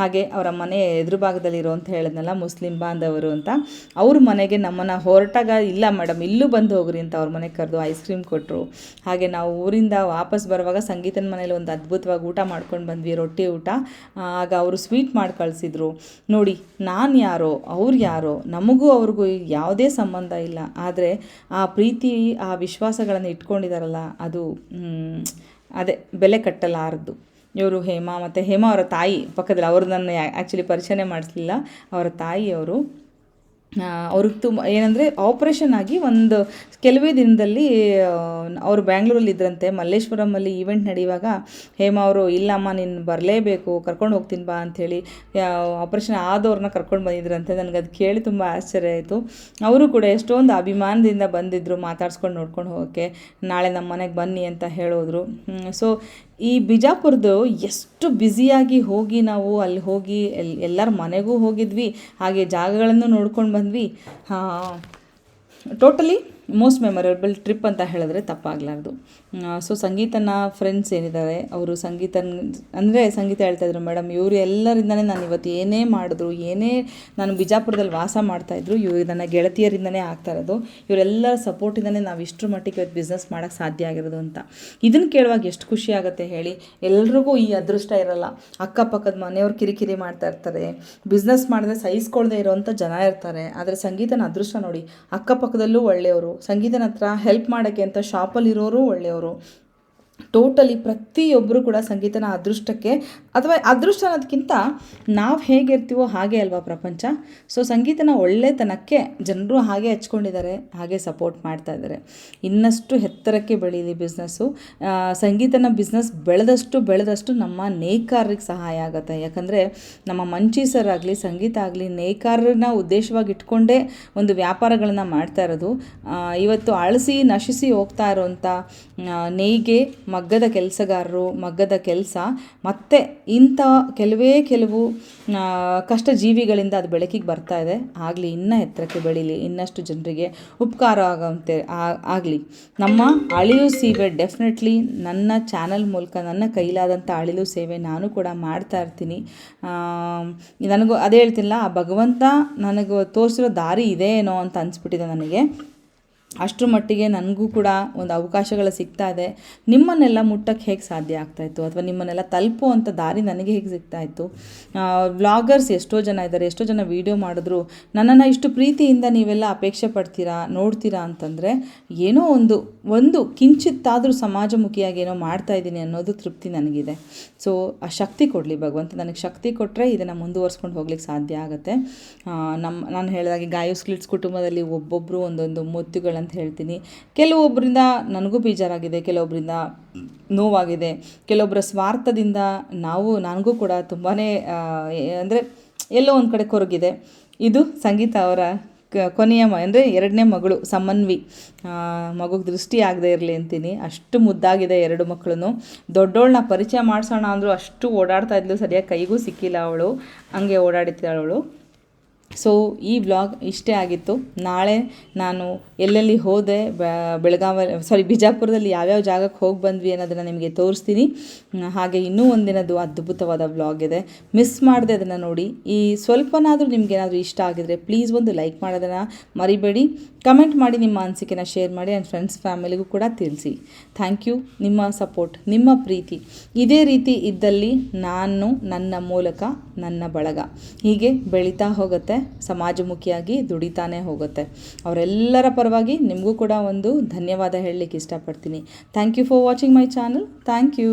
ಹಾಗೆ ಅವರ ಮನೆ ಎದುರು ಭಾಗದಲ್ಲಿರೋ ಅಂತ ಹೇಳಿದ್ನಲ್ಲ, ಮುಸ್ಲಿಂ ಬಾಂಧವರು ಅಂತ. ಅವ್ರ ಮನೆಗೆ ನಮ್ಮನ್ನು ಹೊರಟಾಗ ಇಲ್ಲ ಮೇಡಮ್ ಇಲ್ಲೂ ಬಂದು ಹೋಗ್ರಿ ಅಂತ ಅವ್ರ ಮನೆಗೆ ಕರೆದು ಐಸ್ ಕ್ರೀಮ್ ಕೊಟ್ಟರು ಹಾಗೆ ನಾವು ಊರಿಂದ ವಾಪಸ್ ಬರುವಾಗ ಸಂಗೀತನ ಮನೇಲಿ ಒಂದು ಅದ್ಭುತವಾಗಿ ಊಟ ಮಾಡ್ಕೊಂಡು ಬಂದ್ವಿ, ರೊಟ್ಟಿ ಊಟ. ಆಗ ಅವರು ಸ್ವೀಟ್ ಮಾಡಿ ಕಳಿಸಿದ್ರು. ನೋಡಿ, ನಾನು ಯಾರೋ, ಅವ್ರು ಯಾರೋ, ನಮಗೂ ಅವ್ರಿಗೂ ಯಾವುದೇ ಸಂಬಂಧ ಇಲ್ಲ. ಆದರೆ ಆ ಪ್ರೀತಿ, ಆ ವಿಶ್ವಾಸಗಳನ್ನು ಇಟ್ಕೊಂಡಿದ್ದಾರಲ್ಲ ಅದು ಅದೇ ಬೆಲೆ ಕಟ್ಟಲಾರದು. ಇವರು ಹೇಮಾ ಮತ್ತು ಹೇಮಾ ಅವರ ತಾಯಿ, ಪಕ್ಕದಲ್ಲಿ ಅವರು ನನ್ನ ಆ್ಯಕ್ಚುಲಿ ಪರಿಚಯನೇ ಮಾಡಿಸ್ಲಿಲ್ಲ. ಅವರ ತಾಯಿಯವರು ಅವ್ರಿಗೆ ತುಂಬ ಏನಂದರೆ ಆಪ್ರೇಷನ್ ಆಗಿ ಒಂದು ಕೆಲವೇ ದಿನದಲ್ಲಿ ಅವರು ಬ್ಯಾಂಗ್ಳೂರಲ್ಲಿ ಇದ್ರಂತೆ ಮಲ್ಲೇಶ್ವರಮಲ್ಲಿ ಈವೆಂಟ್ ನಡೆಯುವಾಗ, ಹೇಮಾ ಅವರು, ಇಲ್ಲಮ್ಮ ನೀನು ಬರಲೇಬೇಕು, ಕರ್ಕೊಂಡು ಹೋಗ್ತೀನಿ ಬಾ ಅಂಥೇಳಿ ಆಪ್ರೇಷನ್ ಆದವ್ರನ್ನ ಕರ್ಕೊಂಡು ಬಂದಿದ್ರಂತೆ, ನನಗೆ ಅದು ಕೇಳಿ ತುಂಬ ಆಶ್ಚರ್ಯ ಆಯಿತು. ಅವರು ಕೂಡ ಎಷ್ಟೊಂದು ಅಭಿಮಾನದಿಂದ ಬಂದಿದ್ದರು ಮಾತಾಡ್ಸ್ಕೊಂಡು ನೋಡ್ಕೊಂಡು ಹೋಗೋಕ್ಕೆ, ನಾಳೆ ನಮ್ಮ ಮನೆಗೆ ಬನ್ನಿ ಅಂತ ಹೇಳೋದ್ರು. ಸೊ ಈ ಬಿಜಾಪುರದ್ದು ಎಷ್ಟು ಬ್ಯುಸಿಯಾಗಿ ಹೋಗಿ ನಾವು ಅಲ್ಲಿ ಹೋಗಿ ಎಲ್, ಎಲ್ಲರ ಮನೆಗೂ ಹೋಗಿದ್ವಿ, ಹಾಗೆ ಜಾಗಗಳನ್ನು ನೋಡ್ಕೊಂಡು ಬಂದ್ವಿ. ಟೋಟಲಿ ಮೋಸ್ಟ್ ಮೆಮೊರೇಬಲ್ ಟ್ರಿಪ್ ಅಂತ ಹೇಳಿದ್ರೆ ತಪ್ಪಾಗಲಾರ್ದು. ಸೊ ಸಂಗೀತನ ಫ್ರೆಂಡ್ಸ್ ಏನಿದ್ದಾರೆ, ಅವರು ಸಂಗೀತ ಅಂದರೆ ಸಂಗೀತ ಹೇಳ್ತಾ ಇದ್ರು ಮೇಡಮ್ ಇವರು ಎಲ್ಲರಿಂದನೇ ನಾನು ಇವತ್ತು ಏನೇ ಮಾಡಿದ್ರು, ಏನೇ ನಾನು ಬಿಜಾಪುರದಲ್ಲಿ ವಾಸ ಮಾಡ್ತಾಯಿದ್ರು ಇವರು ನನ್ನ ಗೆಳತಿಯರಿಂದನೇ ಆಗ್ತಾ ಇರೋದು, ಇವರೆಲ್ಲರ ಸಪೋರ್ಟಿಂದನೇ ನಾವು ಇಷ್ಟರ ಮಟ್ಟಿಗೆ ಇವತ್ತು ಬಿಸ್ನೆಸ್ ಮಾಡೋಕ್ಕೆ ಸಾಧ್ಯ ಆಗಿರೋದು ಅಂತ. ಇದನ್ನು ಕೇಳುವಾಗ ಎಷ್ಟು ಖುಷಿ ಆಗುತ್ತೆ ಹೇಳಿ, ಎಲ್ರಿಗೂ ಈ ಅದೃಷ್ಟ ಇರಲ್ಲ. ಅಕ್ಕಪಕ್ಕದ ಮನೆಯವ್ರು ಕಿರಿಕಿರಿ ಮಾಡ್ತಾ ಇರ್ತಾರೆ ಬಿಸ್ನೆಸ್ ಮಾಡಿದ್ರೆ ಸಹಿಸ್ಕೊಳ್ದೇ ಇರೋವಂಥ ಜನ ಇರ್ತಾರೆ, ಆದರೆ ಸಂಗೀತನ ಅದೃಷ್ಟ ನೋಡಿ, ಅಕ್ಕಪಕ್ಕದಲ್ಲೂ ಒಳ್ಳೆಯವರು ಸಂಗೀತನ ಹತ್ರ ಹೆಲ್ಪ್ ಮಾಡೋಕ್ಕೆ ಅಂತ ಶಾಪಲ್ಲಿರೋರು ಒಳ್ಳೆಯವರು. ಟೋಟಲಿ ಪ್ರತಿಯೊಬ್ಬರು ಕೂಡ ಸಂಗೀತನ ಅದೃಷ್ಟಕ್ಕೆ ಅಥವಾ ಅದೃಷ್ಟ ಅನ್ನೋದಕ್ಕಿಂತ ನಾವು ಹೇಗಿರ್ತೀವೋ ಹಾಗೆ ಅಲ್ವಾ ಪ್ರಪಂಚ? ಸೊ ಸಂಗೀತನ ಒಳ್ಳೆತನಕ್ಕೆ ಜನರು ಹಾಗೆ ಹಚ್ಕೊಂಡಿದ್ದಾರೆ ಹಾಗೆ ಸಪೋರ್ಟ್ ಮಾಡ್ತಾ ಇದ್ದಾರೆ ಇನ್ನಷ್ಟು ಎತ್ತರಕ್ಕೆ ಬೆಳೀಲಿ ಬಿಸ್ನೆಸ್ಸು ಸಂಗೀತನ ಬಿಸ್ನೆಸ್ ಬೆಳೆದಷ್ಟು ಬೆಳೆದಷ್ಟು ನಮ್ಮ ನೇಕಾರರಿಗೆ ಸಹಾಯ ಆಗುತ್ತೆ. ಯಾಕಂದರೆ ನಮ್ಮ ಮಂಚಿ ಸರ್ ಆಗಲಿ, ಸಂಗೀತ ಆಗಲಿ, ನೇಕಾರರನ್ನ ಉದ್ದೇಶವಾಗಿ ಇಟ್ಕೊಂಡೇ ಒಂದು ವ್ಯಾಪಾರಗಳನ್ನು ಮಾಡ್ತಾ ಇರೋದು. ಇವತ್ತು ಅಳಿಸಿ, ನಶಿಸಿ ಹೋಗ್ತಾ ಇರೋವಂಥ ನೇಯ್ಗೆ ಮಗ್ಗದ ಕೆಲಸಗಾರರು, ಮಗ್ಗದ ಕೆಲಸ, ಮತ್ತೆ ಇಂಥ ಕೆಲವೇ ಕೆಲವು ಕಷ್ಟ ಜೀವಿಗಳಿಂದ ಅದು ಬೆಳಕಿಗೆ ಬರ್ತಾ ಇದೆ. ಆಗಲಿ, ಇನ್ನೂ ಎತ್ತರಕ್ಕೆ ಬೆಳೀಲಿ, ಇನ್ನಷ್ಟು ಜನರಿಗೆ ಉಪಕಾರ ಆಗುವಂತೆ ಆಗಲಿ. ನಮ್ಮ ಅಳಿಲು ಸೇವೆ ಡೆಫಿನೆಟ್ಲಿ ನನ್ನ ಚಾನಲ್ ಮೂಲಕ, ನನ್ನ ಕೈಲಾದಂಥ ಅಳಿಲು ಸೇವೆ ನಾನು ಕೂಡ ಮಾಡ್ತಾ ಇರ್ತೀನಿ. ನನಗೂ ಅದೇ ಹೇಳ್ತಿಲ್ಲ ಆ ಭಗವಂತ ನನಗೆ ತೋರಿಸಿರೋ ದಾರಿ ಇದೆ ಏನೋ ಅಂತ ಅನಿಸ್ಬಿಟ್ಟಿದೆ ನನಗೆ. ಅಷ್ಟರ ಮಟ್ಟಿಗೆ ನನಗೂ ಕೂಡ ಒಂದು ಅವಕಾಶಗಳು ಸಿಗ್ತಾ ಇದೆ. ನಿಮ್ಮನ್ನೆಲ್ಲ ಮುಟ್ಟಕ್ಕೆ ಹೇಗೆ ಸಾಧ್ಯ ಆಗ್ತಾಯಿತ್ತು ಅಥವಾ ನಿಮ್ಮನ್ನೆಲ್ಲ ತಲುಪುವಂಥ ದಾರಿ ನನಗೆ ಹೇಗೆ ಸಿಗ್ತಾ ಇತ್ತು? ವ್ಲಾಗರ್ಸ್ ಎಷ್ಟೋ ಜನ ಇದ್ದಾರೆ, ಎಷ್ಟೋ ಜನ ವೀಡಿಯೋ ಮಾಡಿದ್ರು. ನನ್ನನ್ನು ಇಷ್ಟು ಪ್ರೀತಿಯಿಂದ ನೀವೆಲ್ಲ ಅಪೇಕ್ಷೆ ಪಡ್ತೀರಾ, ನೋಡ್ತೀರಾ ಅಂತಂದರೆ, ಏನೋ ಒಂದು ಒಂದು ಕಿಂಚಿತ್ತಾದರೂ ಸಮಾಜಮುಖಿಯಾಗಿ ಏನೋ ಮಾಡ್ತಾ ಇದ್ದೀನಿ ಅನ್ನೋದು ತೃಪ್ತಿ ನನಗಿದೆ. ಸೊ ಆ ಶಕ್ತಿ ಕೊಡಲಿ ಭಗವಂತ. ನನಗೆ ಶಕ್ತಿ ಕೊಟ್ಟರೆ ಇದನ್ನು ಮುಂದುವರ್ಸ್ಕೊಂಡು ಹೋಗ್ಲಿಕ್ಕೆ ಸಾಧ್ಯ ಆಗುತ್ತೆ. ನಮ್ಮ ನಾನು ಹೇಳಿದಾಗೆ ಗಾಯೋಸ್ ಕ್ಲಿಟ್ಸ್ ಕುಟುಂಬದಲ್ಲಿ ಒಬ್ಬೊಬ್ಬರು ಒಂದೊಂದು ಮುತ್ತುಗಳಂತ ಹೇಳ್ತೀನಿ. ಕೆಲವೊಬ್ಬರಿಂದ ನನಗೂ ಬೇಜಾರಾಗಿದೆ ಕೆಲವೊಬ್ಬರಿಂದ ನೋವಾಗಿದೆ ಕೆಲವೊಬ್ಬರ ಸ್ವಾರ್ಥದಿಂದ ನಾವು, ನನಗೂ ಕೂಡ ತುಂಬಾ ಅಂದರೆ ಎಲ್ಲೋ ಒಂದು ಕಡೆ ಕೊರಗಿದೆ. ಇದು ಸಂಗೀತ ಅವರ ಕ, ಕೊನೆಯ ಮ, ಅಂದರೆ ಎರಡನೇ ಮಗಳು ಸಮನ್ವಿ. ಮಗುಗೆ ದೃಷ್ಟಿ ಆಗದೆ ಇರಲಿ ಅಂತೀನಿ. ಅಷ್ಟು ಮುದ್ದಾಗಿದೆ ಎರಡು ಮಕ್ಕಳು ದೊಡ್ಡವಳನ್ನ ಪರಿಚಯ ಮಾಡಿಸೋಣ ಅಂದರೂ ಅಷ್ಟು ಓಡಾಡ್ತಾ ಇದ್ಲು ಸರಿಯಾಗಿ ಕೈಗೂ ಸಿಕ್ಕಿಲ್ಲ ಅವಳು. ಹಂಗೆ ಓಡಾಡಿದ್ದಾಳೆ ಅವಳು ಸೊ ಈ ವ್ಲಾಗ್ ಇಷ್ಟೇ ಆಗಿತ್ತು. ನಾಳೆ ನಾನು ಎಲ್ಲೆಲ್ಲಿ ಹೋದೆ ಬೆಳಗಾವಿ ಸಾರಿ ಬಿಜಾಪುರದಲ್ಲಿ ಯಾವ್ಯಾವ ಜಾಗಕ್ಕೆ ಹೋಗಿ ಬಂದ್ವಿ ಅನ್ನೋದನ್ನು ನಿಮಗೆ ತೋರಿಸ್ತೀನಿ. ಹಾಗೆ ಇನ್ನೂ ಒಂದಿನದು ಅದ್ಭುತವಾದ ವ್ಲಾಗ್ ಇದೆ. ಮಿಸ್ ಮಾಡದೆ ಅದನ್ನು ನೋಡಿ. ಈ ಸ್ವಲ್ಪನಾದರೂ ನಿಮಗೇನಾದರೂ ಇಷ್ಟ ಆಗಿದರೆ ಪ್ಲೀಸ್ ಒಂದು ಲೈಕ್ ಮಾಡೋದನ್ನು ಮರಿಬೇಡಿ. ಕಮೆಂಟ್ ಮಾಡಿ ನಿಮ್ಮ ಅನಿಸಿಕೆನ ಶೇರ್ ಮಾಡಿ ಆ್ಯಂಡ್ ಫ್ರೆಂಡ್ಸ್ ಫ್ಯಾಮಿಲಿಗೂ ಕೂಡ ತಿಳಿಸಿ. ಥ್ಯಾಂಕ್ ಯು ನಿಮ್ಮ ಸಪೋರ್ಟ್ ನಿಮ್ಮ ಪ್ರೀತಿ. ಇದೇ ರೀತಿ ಇದ್ದಲ್ಲಿ ನಾನು, ನನ್ನ ಮೂಲಕ, ನನ್ನ ಬಳಗ. ಹೀಗೆ ಬೆಳೀತಾ ಹೋಗುತ್ತೆ. ಸಮಾಜಮುಖಿಯಾಗಿ ದುಡಿತಾನೆ ಹೋಗುತ್ತೆ. ಅವರೆಲ್ಲರ ಪರವಾಗಿ ನಿಮಗೂ ಕೂಡ ಒಂದು ಧನ್ಯವಾದ ಹೇಳಲಿಕ್ಕೆ ಇಷ್ಟಪಡ್ತೀನಿ. Thank you for watching my channel thank you